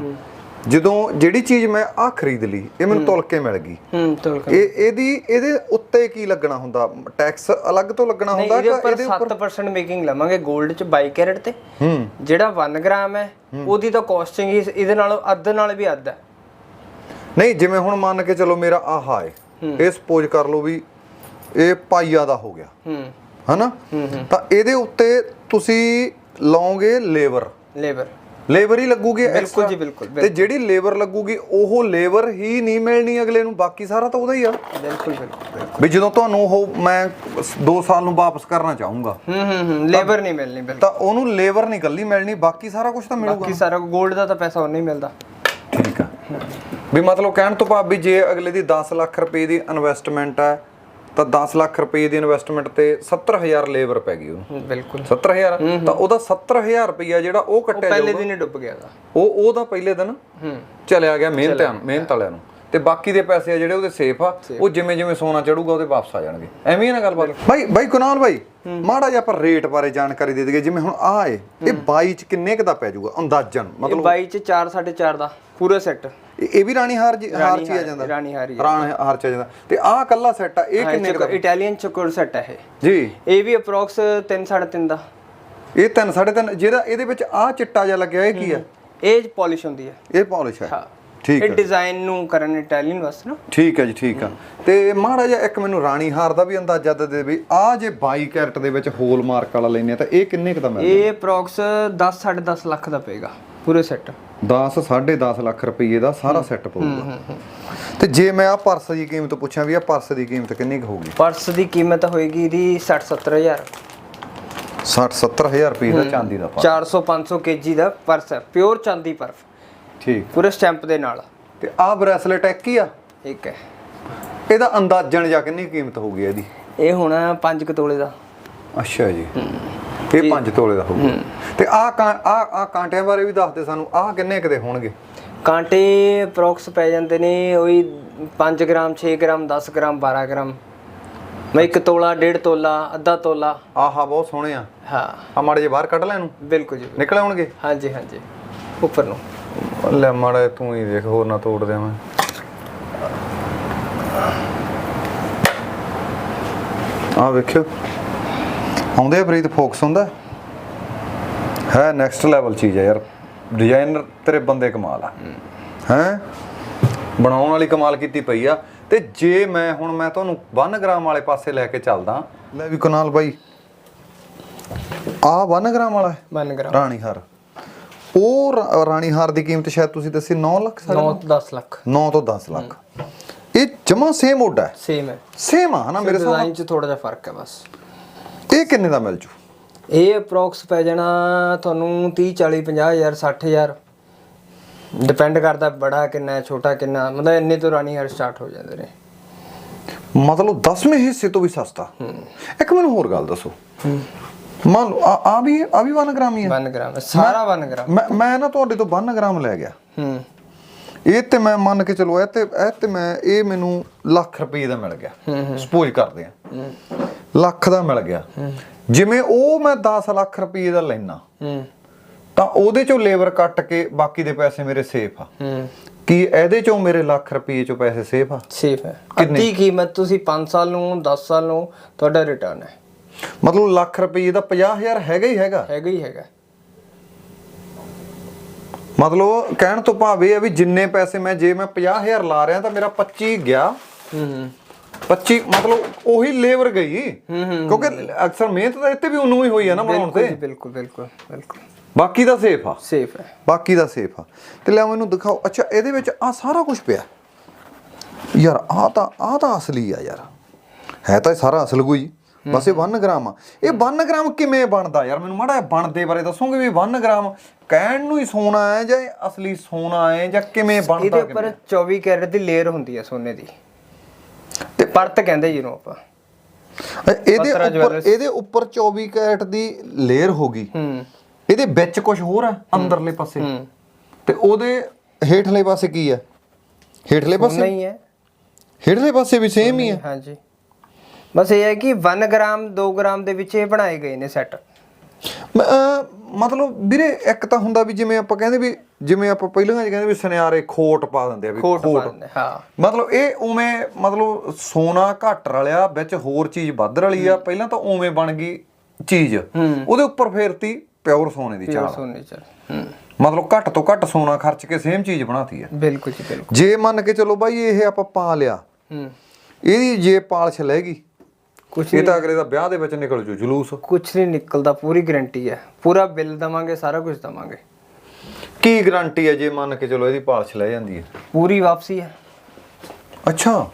ਜਦੋਂ ਜਿਹੜੀ ਚੀਜ਼ ਮੈਂ ਆ ਖਰੀਦ ਲਈ ਇਹ ਮੈਨੂੰ ਤੁਲ ਕੇ ਮਿਲ ਗਈ। ਹੂੰ ਤੋਲ ਇਹ ਇਹਦੀ ਇਹਦੇ ਉੱਤੇ ਕੀ ਲੱਗਣਾ ਹੁੰਦਾ? ਟੈਕਸ ਅਲੱਗ ਤੋਂ ਲੱਗਣਾ ਹੁੰਦਾ ਇਹਦੇ ਕਿ ਉੱਪਰ 7% ਮੇਕਿੰਗ ਲਵਾਂਗੇ 골ਡ ਚ 22 ਕੈਰਟ ਤੇ। ਹੂੰ। ਜਿਹੜਾ 1 ਗ੍ਰਾਮ ਹੈ ਉਹਦੀ ਤਾਂ ਕਾਸਟਿੰਗ ਹੀ ਇਹਦੇ ਨਾਲੋਂ ਅੱਧ ਨਾਲ ਵੀ ਅੱਧ ਹੈ। ਨਹੀਂ ਜਿਵੇਂ ਹੁਣ ਮੰਨ ਕੇ ਚਲੋ ਮੇਰਾ ਆਹ ਹੈ ਇਹ ਸਪੋਜ਼ ਕਰ ਲਓ ਵੀ ਇਹ ਪਾਈਆ ਦਾ ਹੋ ਗਿਆ। ਹੂੰ। ਹਨਾ? ਤਾਂ ਇਹਦੇ ਉੱਤੇ ਤੁਸੀਂ ਲਾਓਗੇ ਲੇਬਰ ਲੇਬਰ ਲੇਬਰ ਹੀ ਲੱਗੂਗੀ ਬਿਲਕੁਲ। ਜੀ, ਬਿਲਕੁਲ, ਤੇ ਜਿਹੜੀ ਲੇਬਰ ਲੱਗੂਗੀ ਉਹ ਲੇਬਰ ਹੀ ਨਹੀਂ ਮਿਲਣੀ ਅਗਲੇ ਨੂੰ ਬਾਕੀ ਸਾਰਾ ਤਾਂ ਉਹਦਾ ਹੀ ਆ। ਬਿਲਕੁਲ ਬਿਲਕੁਲ। ਵੀ ਜਦੋਂ ਤੁਹਾਨੂੰ ਉਹ ਮੈਂ 2 ਸਾਲ ਨੂੰ ਵਾਪਸ ਕਰਨਾ ਚਾਹੂੰਗਾ। ਹੂੰ ਹੂੰ ਹੂੰ ਲੇਬਰ ਨਹੀਂ ਮਿਲਣੀ ਬਿਲਕੁਲ। ਤਾਂ ਉਹਨੂੰ ਲੇਬਰ ਨਹੀਂ ਇਕੱਲੀ ਮਿਲਣੀ ਬਾਕੀ ਸਾਰਾ ਕੁਝ ਤਾਂ ਮਿਲੂਗਾ। ਬਾਕੀ ਸਾਰਾ 골ਡ ਦਾ ਤਾਂ ਪੈਸਾ ਉਹ ਨਹੀਂ ਮਿਲਦਾ। ਠੀਕ ਆ। ਵੀ ਮਤਲਬ ਕਹਿਣ ਤੋਂ ਭਾਵ ਵੀ ਜੇ ਅਗਲੇ ਦੀ 10 ਲੱਖ ਰੁਪਏ ਦੀ ਇਨਵੈਸਟਮੈਂਟ ਹੈ ਤਾਂ 10 ਲੱਖ ਰੁਪਏ ਦੀ ਇਨਵੈਸਟਮੈਂਟ ਤੇ 70000 ਲੇਬਰ ਪੈ ਗਈ ਉਹਨੂੰ। ਹੂੰ, ਬਿਲਕੁਲ 70000 ਤਾਂ ਉਹਦਾ 70000 ਰੁਪਇਆ ਜਿਹੜਾ ਉਹ ਕੱਟਿਆ ਪਹਿਲੇ ਦਿਨ ਹੀ ਡੁੱਬ ਗਿਆ ਉਹ ਉਹਦਾ ਪਹਿਲੇ ਦਿਨ ਚਲਿਆ ਗਿਆ ਮਿਹਨਤਾਂ ਮਿਹਨਤ ਵਾਲਿਆਂ ਨੂੰ। ਤੇ ਬਾਕੀ ਦੇ ਪੈਸੇ ਆ ਜਿਹੜੇ ਉਹਦੇ ਸੇਫ ਆ ਉਹ ਜਿਵੇਂ ਜਿਵੇਂ ਸੋਨਾ ਚੜੂਗਾ ਉਹਦੇ ਵਾਪਸ ਆ ਜਾਣਗੇ। ਐਵੇਂ ਹੀ ਨਾ ਗੱਲਬਾਤ। ਬਾਈ ਬਾਈ ਕੁਨਾਲ ਬਾਈ ਮਾੜਾ ਜਿਹਾ ਆਪਾਂ ਰੇਟ ਬਾਰੇ ਜਾਣਕਾਰੀ ਦੇ ਦਈਏ। ਜਿਵੇਂ ਹੁਣ ਆ ਏ ਇਹ 22 ਚ ਕਿੰਨੇ ਕ ਦਾ ਪੈ ਜਾਊਗਾ? ਅੰਦਾਜ਼ਨ ਮਤਲਬ 22 ਚ 4 4.5 ਦਾ। ਪੂਰਾ ਸੈੱਟ ਇਹ ਇਹ ਵੀ ਰਾਣੀ ਹਾਰ ਹਾਰ ਚ ਆ ਜਾਂਦਾ। ਰਾਣੀ ਹਾਰੀ ਰਾਣੀ ਹਾਰ ਚ ਆ ਜਾਂਦਾ। ਤੇ ਆਹ ਕੱਲਾ ਸੈੱਟ ਆ ਇਹ ਕਿੰਨੇ ਦਾ? ਇਟਾਲੀਅਨ ਚੋਕੋਰ ਸੈੱਟ ਹੈ ਇਹ। ਜੀ। ਇਹ ਵੀ ਅਪਰੋਕਸ 3 3.5 ਦਾ। ਇਹ 3 3.5 ਜਿਹੜਾ ਇਹਦੇ ਵਿੱਚ ਆਹ ਚਿੱਟਾ ਜਿਹਾ ਲੱਗਿਆ ਇਹ ਕੀ ਆ? ਇਹ ਪਾਲਿਸ਼ ਹੁੰਦੀ ਹੈ ਇਹ ਪਾਲਿਸ਼ ਹੈ ਹਾਂ। ਠੀਕ ਇਹ ਹੈ ਡਿਜ਼ਾਈਨ ਨੂੰ ਕਰਨ ਇਟਾਲੀਅਨ ਵਾਸਤੇ ਨਾ। ਠੀਕ ਹੈ ਜੀ ਠੀਕ ਆ। ਤੇ ਮਾੜਾ ਜਿਹਾ ਇੱਕ ਮੈਨੂੰ ਰਾਣੀ ਹਾਰ ਦਾ ਵੀ ਅੰਦਾਜ਼ਾ ਦੇ ਦੇ ਵੀ ਆ ਜੇ 22 ਕੈਰਟ ਦੇ ਵਿੱਚ ਹੋਲ ਮਾਰਕ ਵਾਲਾ ਲੈਨੇ ਤਾਂ ਇਹ ਕਿੰਨੇ ਕ ਦਾ ਮਿਲਦਾ? ਇਹ ਅਪਰੋਕਸ 10 10.5 ਲੱਖ ਦਾ ਪਏਗਾ ਪੂਰੇ ਸੈੱਟ 10 10.5 ਲੱਖ ਰੁਪਏ ਦਾ ਸਾਰਾ ਸੈੱਟ ਪਊਗਾ। ਤੇ ਜੇ ਮੈਂ ਆ ਪਰਸ ਦੀ ਕੀਮਤ ਪੁੱਛਾਂ ਵੀ ਆ ਪਰਸ ਦੀ ਕੀਮਤ ਕਿੰਨੀ ਕੁ ਹੋਊਗੀ? ਪਰਸ ਦੀ ਕੀਮਤ ਹੋਏਗੀ ਇਹਦੀ 60 70000 60 70000 ਰੁਪਏ ਦਾ ਚਾਂਦੀ ਦਾ ਪਰਸ। 400 500 ਕੇਜੀ ਦਾ ਪਰਸ ਹੈ ਪਿਓਰ ਚਾਂਦੀ ਪਰਫ ਠੀਕ। ਪੂਰੇ ਸਟੈਂਪ ਦੇ ਨਾਲ। ਤੇ ਆ ਬ੍ਰੈਸਲੇਟ ਇੱਕ ਹੀ ਆ? ਇੱਕ ਹੈ। ਇਹਦਾ ਅੰਦਾਜ਼ਨ ਜਾਂ ਕਿੰਨੀ ਕੀਮਤ ਹੋਊਗੀ ਇਹਦੀ? ਇਹ ਹੋਣਾ 5 ਤੋਲੇ ਦਾ। ਅੱਛਾ ਜੀ। ਇਹ 5 ਤੋਲੇ ਦਾ ਹੋਊਗਾ। ਤੇ ਆ ਆ ਆ ਕਾਂਟਿਆਂ ਬਾਰੇ ਵੀ ਦੱਸ ਦੇ ਸਾਨੂੰ। ਆ ਕਿੰਨੇ ਕੁ ਦੇ ਹੋਣਗੇ? ਕਾਂਟੇ ਅਪਰੋਕਸ ਪੈ ਜਾਂਦੇ ਨੇ ਉਹੀ 5 ਗ੍ਰਾਮ 6 ਗ੍ਰਾਮ 10 ਗ੍ਰਾਮ 12 ਗ੍ਰਾਮ। ਮੈਂ ਇੱਕ ਤੋਲਾ ਡੇਢ ਤੋਲਾ ਅੱਧਾ ਤੋਲਾ। ਆਹਾ ਬਹੁਤ ਸੋਹਣੇ ਆ। ਹਾਂ। ਆ ਮਾੜੇ ਜੇ ਬਾਹਰ ਕੱਢ ਲੈ ਇਹਨੂੰ। ਬਿਲਕੁਲ ਜੀ। ਨਿਕਲ ਆਉਣਗੇ? ਹਾਂਜੀ ਹਾਂਜੀ। ਉੱਪਰ ਨੂੰ। ਲੈ ਮਾੜਾ ਤੂੰ ਹੀ ਦੇਖ ਹੋਰ ਨਾ ਤੋੜ ਮੈਂ। ਆ ਵੇਖਿਓ। ਆਉਂਦੇ ਆ ਪ੍ਰੀਤ ਫੋਕਸ ਹੁੰਦਾ। ਹੈ? ਹੈ ਨੈਕਸਟ ਲੈਵਲ ਚੀਜ਼ ਹੈ ਯਾਰ। ਡਿਜ਼ਾਈਨਰ ਤੇਰੇ ਬੰਦੇ ਕਮਾਲ ਆ। ਹੈ। ਬਣਾਉਣ ਵਾਲੀ ਕਮਾਲ ਕੀਤੀ ਪਈ ਆ। ਤੇ ਜੇ ਮੈਂ ਹੁਣ ਮੈਂ ਤੁਹਾਨੂੰ 1 ਗ੍ਰਾਮ ਵਾਲੇ ਪਾਸੇ ਲੈ ਕੇ ਚੱਲਦਾ। ਲੈ ਵੀ ਕੁਨਾਲ ਬਾਈ। ਆ 1 ਗ੍ਰਾਮ ਵਾਲਾ ਹੈ। 1 ਗ੍ਰਾਮ ਰਾਣੀ ਹਾਰ ਉਹ ਰਾਣੀ ਹਾਰ ਦੀ ਕੀਮਤ ਸ਼ਾਇਦ ਤੁਸੀਂ ਦੱਸੀ 9 ਲੱਖ 9 10 ਲੱਖ। 9 ਤੋਂ 10 ਲੱਖ। ਇਹ ਜਮਾ ਸੇਮ ਓਡਾ ਹੈ। ਸੇਮ ਹੈ। ਸੇਮ ਆ ਨਾ ਮੇਰੇ ਡਿਜ਼ਾਈਨ 'ਚ ਥੋੜਾ ਜਿਹਾ ਫ਼ਰਕ ਹੈ ਬਸ। ਇਹ ਕਿੰਨੇ ਦਾ ਮਿਲ ਜੂ? ਇਹ ਅਪਰੋਕਸ ਪੈ ਜਾਣਾ ਤੁਹਾਨੂੰ 30 40 50 ਹਜ਼ਾਰ 60 ਹਜ਼ਾਰ। ਡਿਪੈਂਡ ਕਰਦਾ ਬੜਾ ਕਿੰਨਾ ਛੋਟਾ ਕਿੰਨਾ। ਮਤਲਬ ਇੰਨੇ ਤੋਂ ਰਾਣੀ ਹਰ ਸਟਾਰਟ ਹੋ ਜਾਂਦੇ ਨੇ। ਮਤਲਬ 10ਵੇਂ ਹਿੱਸੇ ਤੋਂ ਵੀ ਸਸਤਾ। ਇੱਕ ਮੈਨੂੰ ਹੋਰ ਗੱਲ ਦੱਸੋ। ਮੰਨ ਲਓ ਆ ਵੀ ਆ ਵੀ 1 ਗ੍ਰਾਮ ਹੀ ਹੈ। 1 ਗ੍ਰਾਮ ਹੈ, ਸਾਰਾ 1 ਗ੍ਰਾਮ। ਮੈਂ ਮੈਂ ਨਾ ਤੁਹਾਡੇ ਤੋਂ 1 ਗ੍ਰਾਮ ਲੈ ਗਿਆ। ਹੂੰ। ਇਹ ਤੇ ਮੈਂ ਮੰਨ ਕੇ ਚਲੋ ਇਹ ਤੇ ਇਹ ਤੇ ਮੈਂ ਇਹ ਮੈਨੂੰ ਲੱਖ ਰੁਪਏ ਦਾ ਮਿਲ ਗਿਆ। ਸਪੋਜ਼ ਕਰਦੇ ਆ। ਲੱਖ ਦਾ ਮਿਲ ਗਿਆ। ਜਿਵੇਂ ਉਹ ਮੈਂ 10 ਲੱਖ ਰੁਪਏ ਦਾ ਲੈਣਾ ਤਾਂ ਉਹਦੇ ਚੋਂ ਲੇਬਰ ਕੱਟ ਕੇ ਬਾਕੀ ਦੇ ਪੈਸੇ ਮੇਰੇ ਸੇਫ ਆ। ਕੀ ਇਹਦੇ ਚੋਂ ਮੇਰੇ ਲੱਖ ਰੁਪਏ ਚੋਂ ਪੈਸੇ ਸੇਫ ਆ? ਸੇਫ ਹੈ। ਕਿੰਨੇ? ਅੱਧੀ ਕੀਮਤ ਤੁਸੀਂ 5 ਸਾਲ ਨੂੰ 10 ਸਾਲ ਨੂੰ ਤੁਹਾਡਾ ਰਿਟਰਨ ਹੈ। ਮਤਲਬ ਲੱਖ ਰੁਪਏ ਦਾ 50000 ਹੈਗਾ ਹੀ ਹੈਗਾ। ਹੈਗਾ ਹੀ ਹੈਗਾ। ਮਤਲਬ ਕਹਿਣ ਤੋਂ ਭਾਵ ਇਹ ਆ ਵੀ ਜਿੰਨੇ ਪੈਸੇ ਮੈਂ ਜੇ ਮੈਂ 50000 ਲਾ ਰਿਹਾ ਤਾਂ ਮੇਰਾ 25 ਗਿਆ। ਹੂੰ ਹੂੰ। 25 ਮਤਲਬ ਉਹੀ ਲੇਬਰ ਗਈ। ਕਿਉਂਕਿ ਅਕਸਰ ਮਿਹਨਤ ਤਾਂ ਇੱਥੇ ਵੀ ਉਹਨੂੰ ਹੀ ਹੋਈ ਆ ਨਾ ਬਣਾਉਣ ਤੇ। ਬਿਲਕੁਲ ਬਿਲਕੁਲ ਬਿਲਕੁਲ। ਬਾਕੀ ਦਾ ਸੇਫ ਆ। ਸੇਫ ਹੈ। ਬਾਕੀ ਦਾ ਸੇਫ ਆ। ਤੇ ਲਿਆ ਮੈਨੂੰ ਦਿਖਾਓ। ਅੱਛਾ ਇਹਦੇ ਵਿੱਚ ਆ ਸਾਰਾ ਕੁਝ ਪਿਆ। ਯਾਰ ਆ ਤਾਂ ਆ ਤਾਂ ਅਸਲੀ ਆ ਯਾਰ। ਹੈ ਤਾਂ ਇਹ ਸਾਰਾ ਅਸਲ ਕੋਈ। ਬਸ ਇਹ 1 ਗ੍ਰਾਮ ਆ। ਇਹ 1 ਗ੍ਰਾਮ ਕਿਵੇਂ ਬਣਦਾ ਯਾਰ? ਮੈਨੂੰ ਮਾੜਾ ਬਣਦੇ ਬਾਰੇ ਦੱਸੋਗੇ ਵੀ 1 ਗ੍ਰਾਮ ਕਹਿਣ ਨੂੰ ਹੀ ਸੋਨਾ ਹੈ ਜਾਂ ਅਸਲੀ ਸੋਨਾ ਹੈ ਜਾਂ ਕਿਵੇਂ ਬਣਦਾ ਇਹਦੇ ਉੱਪਰ 24 ਕੈਰਟ ਦੀ ਲੇਅਰ ਹੁੰਦੀ ਹੈ ਸੋਨੇ ਦੀ। ਤੇ ਪਰਤ ਕਹਿੰਦੇ ਜਿਹਨੂੰ ਆਪਾਂ? ਇਹਦੇ ਉੱਪਰ। ਇਹਦੇ ਉੱਪਰ 24 ਕੈਰਟ ਦੀ ਲੇਅਰ ਹੋ ਗਈ। ਹੂੰ। ਇਹਦੇ ਵਿੱਚ ਕੁਝ ਹੋਰ ਆ ਅੰਦਰਲੇ ਪਾਸੇ। ਹੂੰ। ਤੇ ਉਹਦੇ ਹੇਠਲੇ ਪਾਸੇ ਕੀ ਆ? ਹੇਠਲੇ ਪਾਸੇ? ਨਹੀਂ ਹੈ ਹੇਠਲੇ ਪਾਸੇ ਵੀ ਸੇਮ ਹੀ ਆ। ਹਾਂਜੀ। ਬਸ ਇਹ ਹੈ ਕਿ 1 ਗ੍ਰਾਮ 2 ਗ੍ਰਾਮ ਦੇ ਵਿੱਚ ਇਹ ਬਣਾਏ ਗਏ ਨੇ ਸੈੱਟ ਮਤਲਬ ਵੀਰੇ ਇੱਕ ਤਾਂ ਹੁੰਦਾ ਵੀ ਜਿਵੇਂ ਆਪਾਂ ਕਹਿੰਦੇ ਵੀ ਜਿਵੇਂ ਆਪਾਂ ਪਹਿਲਾਂ ਹੀ ਕਹਿੰਦੇ ਵੀ ਸੁਨਿਆਰੇ ਖੋਟ ਪਾ ਦਿੰਦੇ ਆ ਵੀ ਪਾਉਂਦੇ ਹਾਂ। ਮਤਲਬ ਇਹ ਉਵੇਂ ਮਤਲਬ ਸੋਨਾ ਘੱਟ ਰਲਿਆ ਵਿੱਚ ਹੋਰ ਚੀਜ਼ ਵੱਧ ਰਲੀ ਆ ਪਹਿਲਾਂ ਤਾਂ ਉਵੇਂ ਬਣ ਗਈ ਚੀਜ਼। ਉਹਦੇ ਉੱਪਰ ਫੇਰਤੀ ਪਿਓਰ ਸੋਨੇ ਦੀ ਚਾਲ। ਸੋਨੇ ਮਤਲਬ ਘੱਟ ਤੋਂ ਘੱਟ ਸੋਨਾ ਖਰਚ ਕੇ ਸੇਮ ਚੀਜ਼ ਬਣਾਤੀ ਆ। ਬਿਲਕੁਲ ਜੀ ਬਿਲਕੁਲ। ਜੇ ਮੰਨ ਕੇ ਚਲੋ ਬਾਈ ਇਹ ਆਪਾਂ ਪਾ ਲਿਆ। ਹੂੰ। ਇਹਦੀ ਜੇ ਪਾਲਸ਼ ਲੈ ਗਈ ਕੁਛ ਇਹ ਤਾਂ ਅਗਲੇ ਦਾ ਵਿਆਹ ਦੇ ਵਿੱਚ ਨਿਕਲ ਜੂ ਜਲੂਸ। ਕੁਛ ਨਹੀਂ ਨਿਕਲਦਾ ਪੂਰੀ ਗਾਰੰਟੀ ਹੈ। ਪੂਰਾ ਬਿੱਲ ਦਵਾਂਗੇ ਸਾਰਾ ਕੁਝ ਦਵਾਂਗੇ। ਕੀ ਗਾਰੰਟੀ ਹੈ ਜੇ ਮੰਨ ਕੇ ਚਲੋ ਇਹਦੀ ਪਾਲਸ਼ ਲੈ ਜਾਂਦੀ ਹੈ? ਪੂਰੀ ਵਾਪਸੀ ਹੈ। ਅੱਛਾ।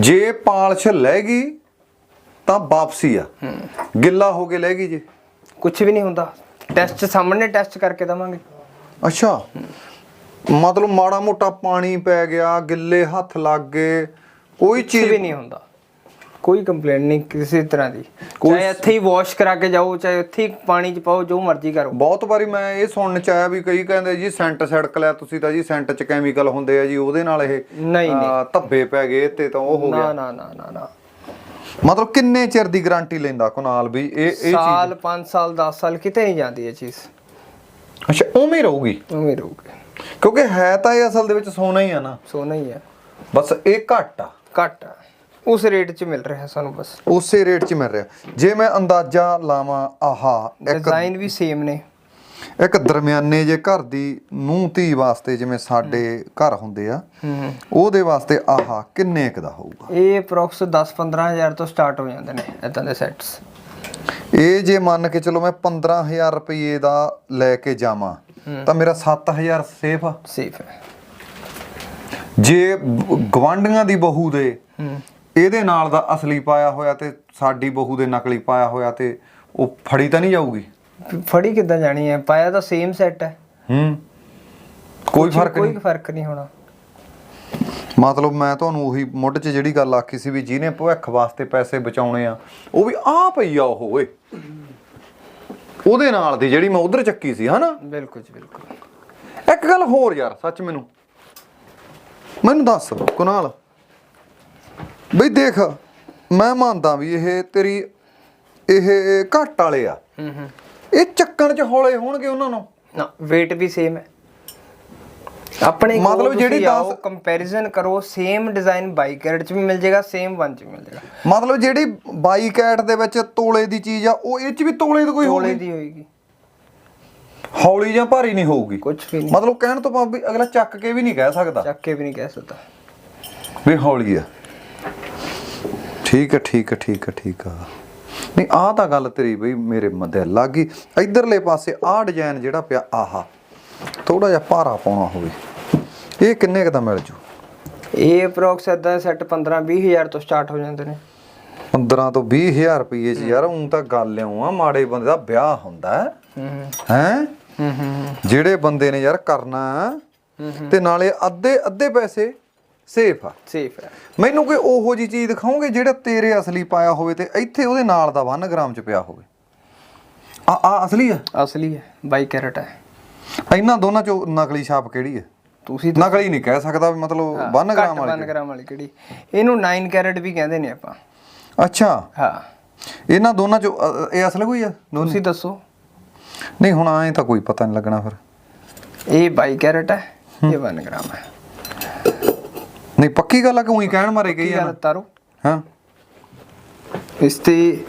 ਜੇ ਪਾਲਸ਼ ਲੈ ਗਈ ਤਾਂ ਵਾਪਸੀ ਆ। ਗਿੱਲਾ ਹੋ ਕੇ ਲੈ ਗਈ ਜੇ। ਕੁਝ ਵੀ ਨਹੀਂ ਹੁੰਦਾ। ਟੈਸਟ ਸਾਹਮਣੇ ਟੈਸਟ ਕਰਕੇ ਦਵਾਂਗੇ। ਅੱਛਾ। ਮਤਲਬ ਮਾੜਾ ਮੋਟਾ ਪਾਣੀ ਪੈ ਗਿਆ ਗਿੱਲੇ ਹੱਥ ਲੱਗ ਗਏ ਕੋਈ ਕੁਝ ਚੀਜ਼ ਵੀ ਨਹੀਂ ਹੁੰਦਾ। ਕੋਈ ਕੰਪਲੇਂਟ ਨਹੀਂ ਕਿਸੇ ਤਰ੍ਹਾਂ ਦੀ। ਚਾਹੇ ਇੱਥੇ ਹੀ ਵਾਸ਼ ਕਰਾ ਕੇ ਜਾਓ ਚਾਹੇ ਉੱਥੇ ਹੀ ਪਾਣੀ ਚ ਪਾਓ ਜੋ ਮਰਜ਼ੀ ਕਰੋ। ਬਹੁਤ ਵਾਰੀ ਮੈਂ ਇਹ ਸੁਣਨ ਚ ਆਇਆ ਵੀ ਕਈ ਕਹਿੰਦੇ ਜੀ ਸੈਂਟ ਸੜਕ ਲਿਆ ਤੁਸੀਂ ਤਾਂ ਜੀ ਸੈਂਟ ਚ ਕੈਮੀਕਲ ਹੁੰਦੇ ਆ ਜੀ ਉਹਦੇ ਨਾਲ ਇਹ ਨਹੀਂ, ਨਹੀਂ। ਧੱਬੇ ਪੈ ਗਏ ਤੇ ਤਾਂ ਉਹ ਹੋ ਗਿਆ। ਨਾ ਨਾ ਨਾ ਨਾ। ਮਤਲਬ ਕਿੰਨੇ ਚਿਰ ਦੀ ਗਾਰੰਟੀ ਲੈਂਦਾ ਕੁਨਾਲ ਵੀ ਇਹ ਇਹ ਚੀਜ਼? ਸਾਲ 5 ਸਾਲ 10 ਸਾਲ ਕਿਤੇ ਨਹੀਂ ਜਾਂਦੀ ਇਹ ਚੀਜ਼। ਅੱਛਾ ਉਵੇਂ ਹੀ ਰਹੂਗੀ? ਉਵੇਂ ਰਹੂਗੀ। ਕਿਉਂਕਿ ਹੈ ਤਾਂ ਇਹ ਅਸਲ ਦੇ ਵਿੱਚ ਸੋਨਾ ਹੀ ਆ ਨਾ। ਸੋਨਾ ਹੀ ਹੈ ਬਸ ਇਹ ਘੱਟ ਆ। ਘੱਟ ਆ। ਉਸ ਰੇਟ 'ਚ ਮਿਲ ਰਿਹਾ ਸਾਨੂੰ ਬਸ। ਉਸੇ ਰੇਟ 'ਚ ਮਿਲ ਰਿਹਾ। ਜੇ ਮੈਂ ਅੰਦਾਜ਼ਾ ਲਾਵਾਂ ਆਹਾ ਇੱਕ ਡਿਜ਼ਾਈਨ ਵੀ ਸੇਮ ਨੇ। ਇੱਕ ਦਰਮਿਆਨੇ ਜੇ ਘਰ ਦੀ ਨੂੰਹ ਧੀ ਵਾਸਤੇ ਜਿਵੇਂ ਸਾਡੇ ਘਰ ਹੁੰਦੇ ਆ ਹੂੰ ਉਹਦੇ ਵਾਸਤੇ ਆਹਾ ਕਿੰਨੇ ਕੁ ਦਾ ਹੋਊਗਾ? ਇਹ ਅਪਰੋਕਸ 10 15000 ਤੋਂ ਸਟਾਰਟ ਹੋ ਜਾਂਦੇ ਨੇ ਇਦਾਂ ਦੇ ਸੈੱਟਸ ਇਹ ਜੇ ਮੰਨ ਕੇ ਚਲੋ ਮੈਂ 15000 ਰੁਪਏ ਦਾ ਲੈ ਕੇ ਜਾਵਾਂ ਤਾਂ ਮੇਰਾ 7000 ਸੇਫ ਆ। ਸੇਫ ਹੈ। ਜੇ ਗਵਾਂਢੀਆਂ ਦੀ ਬਹੂ ਦੇ ਇਹਦੇ ਨਾਲ ਦਾ ਅਸਲੀ ਪਾਇਆ ਹੋਇਆ ਤੇ ਸਾਡੀ ਬਹੂ ਦੇ ਨਕਲੀ ਪਾਇਆ ਹੋਇਆ ਤੇ ਉਹ ਫੜੀ ਤਾਂ ਨਹੀਂ ਜਾਊਗੀ? ਫੜੀ ਕਿੱਦਾਂ ਜਾਣੀ ਹੈ? ਪਾਇਆ ਤਾਂ ਸੇਮ ਸੈੱਟ ਹੈ। ਹੂੰ। ਕੋਈ ਫ਼ਰਕ ਕੋਈ ਨਹੀਂ। ਫ਼ਰਕ ਨਹੀਂ ਹੋਣਾ। ਮਤਲਬ ਮੈਂ ਤੁਹਾਨੂੰ ਉਹੀ ਮੁੱਢ 'ਚ ਜਿਹੜੀ ਗੱਲ ਆਖੀ ਸੀ ਵੀ ਜਿਹਨੇ ਭਵਿੱਖ ਵਾਸਤੇ ਪੈਸੇ ਬਚਾਉਣੇ ਆ ਉਹ ਵੀ ਆ ਪਈ ਆ ਉਹ ਓਏ। ਉਹਦੇ ਨਾਲ ਦੀ ਜਿਹੜੀ ਮੈਂ ਉਧਰ ਚੱਕੀ ਸੀ ਹਨਾ? ਬਿਲਕੁਲ ਜੀ ਬਿਲਕੁਲ। ਇੱਕ ਗੱਲ ਹੋਰ ਯਾਰ ਸੱਚ ਮੈਨੂੰ। ਮੈਨੂੰ ਦੱਸ ਕੁਨਾਲ। ਬਈ ਦੇਖ ਮੈਂ ਮੰਨਦਾ ਵੀ ਇਹ ਤੇਰੀ ਇਹ ਘੱਟ ਵਾਲੇ ਆ। ਹੂੰ ਹੂੰ। ਇਹ ਚੱਕਣ 'ਚ ਹੌਲੇ ਹੋਣਗੇ ਉਹਨਾਂ ਨੂੰ। ਨਾ weight ਵੀ ਸੇਮ ਹੈ। ਆਪਣੇ ਮਤਲਬ ਜਿਹੜੀ ਤੁਸੀਂ ਆਓ, ਦਸ- ਕੰਪੈਰੀਜ਼ਨ ਕਰੋ ਸੇਮ ਡਿਜ਼ਾਈਨ ਬਾਈ ਕੈਰਟ ਚ ਵੀ ਮਿਲ ਜਾਏਗਾ ਸੇਮ 1 ਚ ਵੀ ਮਿਲ ਜਾਏਗਾ ਮਤਲਬ ਜਿਹੜੀ 22 ਕੈਟ ਦੇ ਵਿੱਚ ਤੋਲੇ ਦੀ ਚੀਜ਼ ਆ ਉਹ ਇਹ 'ਚ ਵੀ ਤੋਲੇ ਦੀ ਕੋਈ ਤੋਲੇ ਹੋਊਗੀ? ਦੀ ਹੋਏਗੀ। ਹੌਲੀ ਜਾਂ ਭਾਰੀ ਨਹੀਂ ਹੋਊਗੀ। ਕੁਝ ਵੀ ਨਹੀਂ। ਮਤਲਬ ਕਹਿਣ ਤੋਂ ਭਾਵ ਵੀ ਅਗਲਾ ਚੱਕ ਕੇ ਵੀ ਨਹੀਂ ਕਹਿ ਸਕਦਾ। ਚੱਕ ਕੇ ਵੀ ਨਹੀਂ ਕਹਿ ਸਕਦਾ। ਵੀ ਹੌਲੀ ਆ। ਠੀਕ ਹੈ ਠੀਕ ਹੈ ਠੀਕ ਹੈ ਠੀਕ ਆ। ਨਹੀਂ ਆਹ ਤਾਂ ਗੱਲ ਤੇਰੀ ਬਈ ਮੇਰੇ ਮੱਦੇ ਲੱਗ ਇਧਰਲੇ ਪਾਸੇ ਆਹ ਡਿਜ਼ਾਈਨ ਜਿਹੜਾ ਪਿਆ ਆਹਾ ਥੋੜਾ ਜਿਹਾ ਭਾਰਾ ਪਾਉਣਾ ਹੋਵੇ। ਇਹ ਕਿੰਨੇ ਕ ਦਾ ਮਿਲ ਜੂ? ਇਹ ਅਪਰੋਕਸ ਇਦਾਂ ਸੈੱਟ 15 20000 ਤੋਂ ਸਟਾਰਟ ਹੋ ਜਾਂਦੇ ਨੇ। 15 ਤੋਂ 20000 ਰੁਪਏ ਚ ਯਾਰ ਉਂ ਤਾਂ ਗੱਲ ਆ ਮਾੜੇ ਬੰਦੇ ਦਾ ਵਿਆਹ ਹੁੰਦਾ ਹੈ। ਹੂੰ ਹੈਂ? ਹੂੰ? ਹੂੰ ਜਿਹੜੇ ਬੰਦੇ ਨੇ ਯਾਰ ਕਰਨਾ ਤੇ ਨਾਲੇ ਅੱਧੇ ਅੱਧੇ ਪੈਸੇ ਸੇਫ ਆ। ਸੇਫ ਹੈ ਮੈਨੂੰ ਕੋਈ ਉਹੋ ਜੀ ਚੀਜ਼ ਦਿਖਾਓਗੇ ਜਿਹੜਾ ਤੇਰੇ ਅਸਲੀ ਪਾਇਆ ਹੋਵੇ ਤੇ ਇੱਥੇ ਉਹਦੇ ਨਾਲ ਦਾ 1 ਗ੍ਰਾਮ ਚ ਪਿਆ ਹੋਵੇ? ਆ ਆ ਅਸਲੀ ਆ? ਅਸਲੀ ਹੈ ਬਾਈ ਕੈਰਟ ਹੈ ਇਹਨਾਂ ਦੋਨਾਂ ਚੋਂ ਨਕਲੀ ਛਾਪ ਕਿਹੜੀ ਹੈ ਤੁਸੀਂ ਨਕਲੀ ਨਹੀਂ ਕਹਿ ਸਕਦਾ ਵੀ ਮਤਲਬ 1 ਗ੍ਰਾਮ ਵਾਲੀ 1 ਗ੍ਰਾਮ ਵਾਲੀ ਕਿਹੜੀ? ਇਹਨੂੰ 9 ਕੈਰਟ ਵੀ ਕਹਿੰਦੇ ਨੇ ਆਪਾਂ। ਅੱਛਾ। ਹਾਂ। ਇਹਨਾਂ ਦੋਨਾਂ ਚੋਂ ਇਹ ਅਸਲ ਕੋਈ ਆ? ਤੁਸੀਂ ਦੱਸੋ। ਨਹੀਂ ਹੁਣ ਐਂ ਤਾਂ ਕੋਈ ਪਤਾ ਨਹੀਂ ਲੱਗਣਾ ਫਿਰ। ਇਹ ਬਾਈ ਕੈਰਟ ਹੈ ਇਹ 1 ਗ੍ਰਾਮ ਹੈ ਨਹੀਂ ਪੱਕੀ ਗੱਲ ਆ ਕਿ ਉਹੀ ਕਹਿਣ ਮਾਰੇ ਗਈ ਆ ਗੱਲ ਨਾ? ਤਾਰੋ। ਹਾਂ। ਇਸ ਤੇ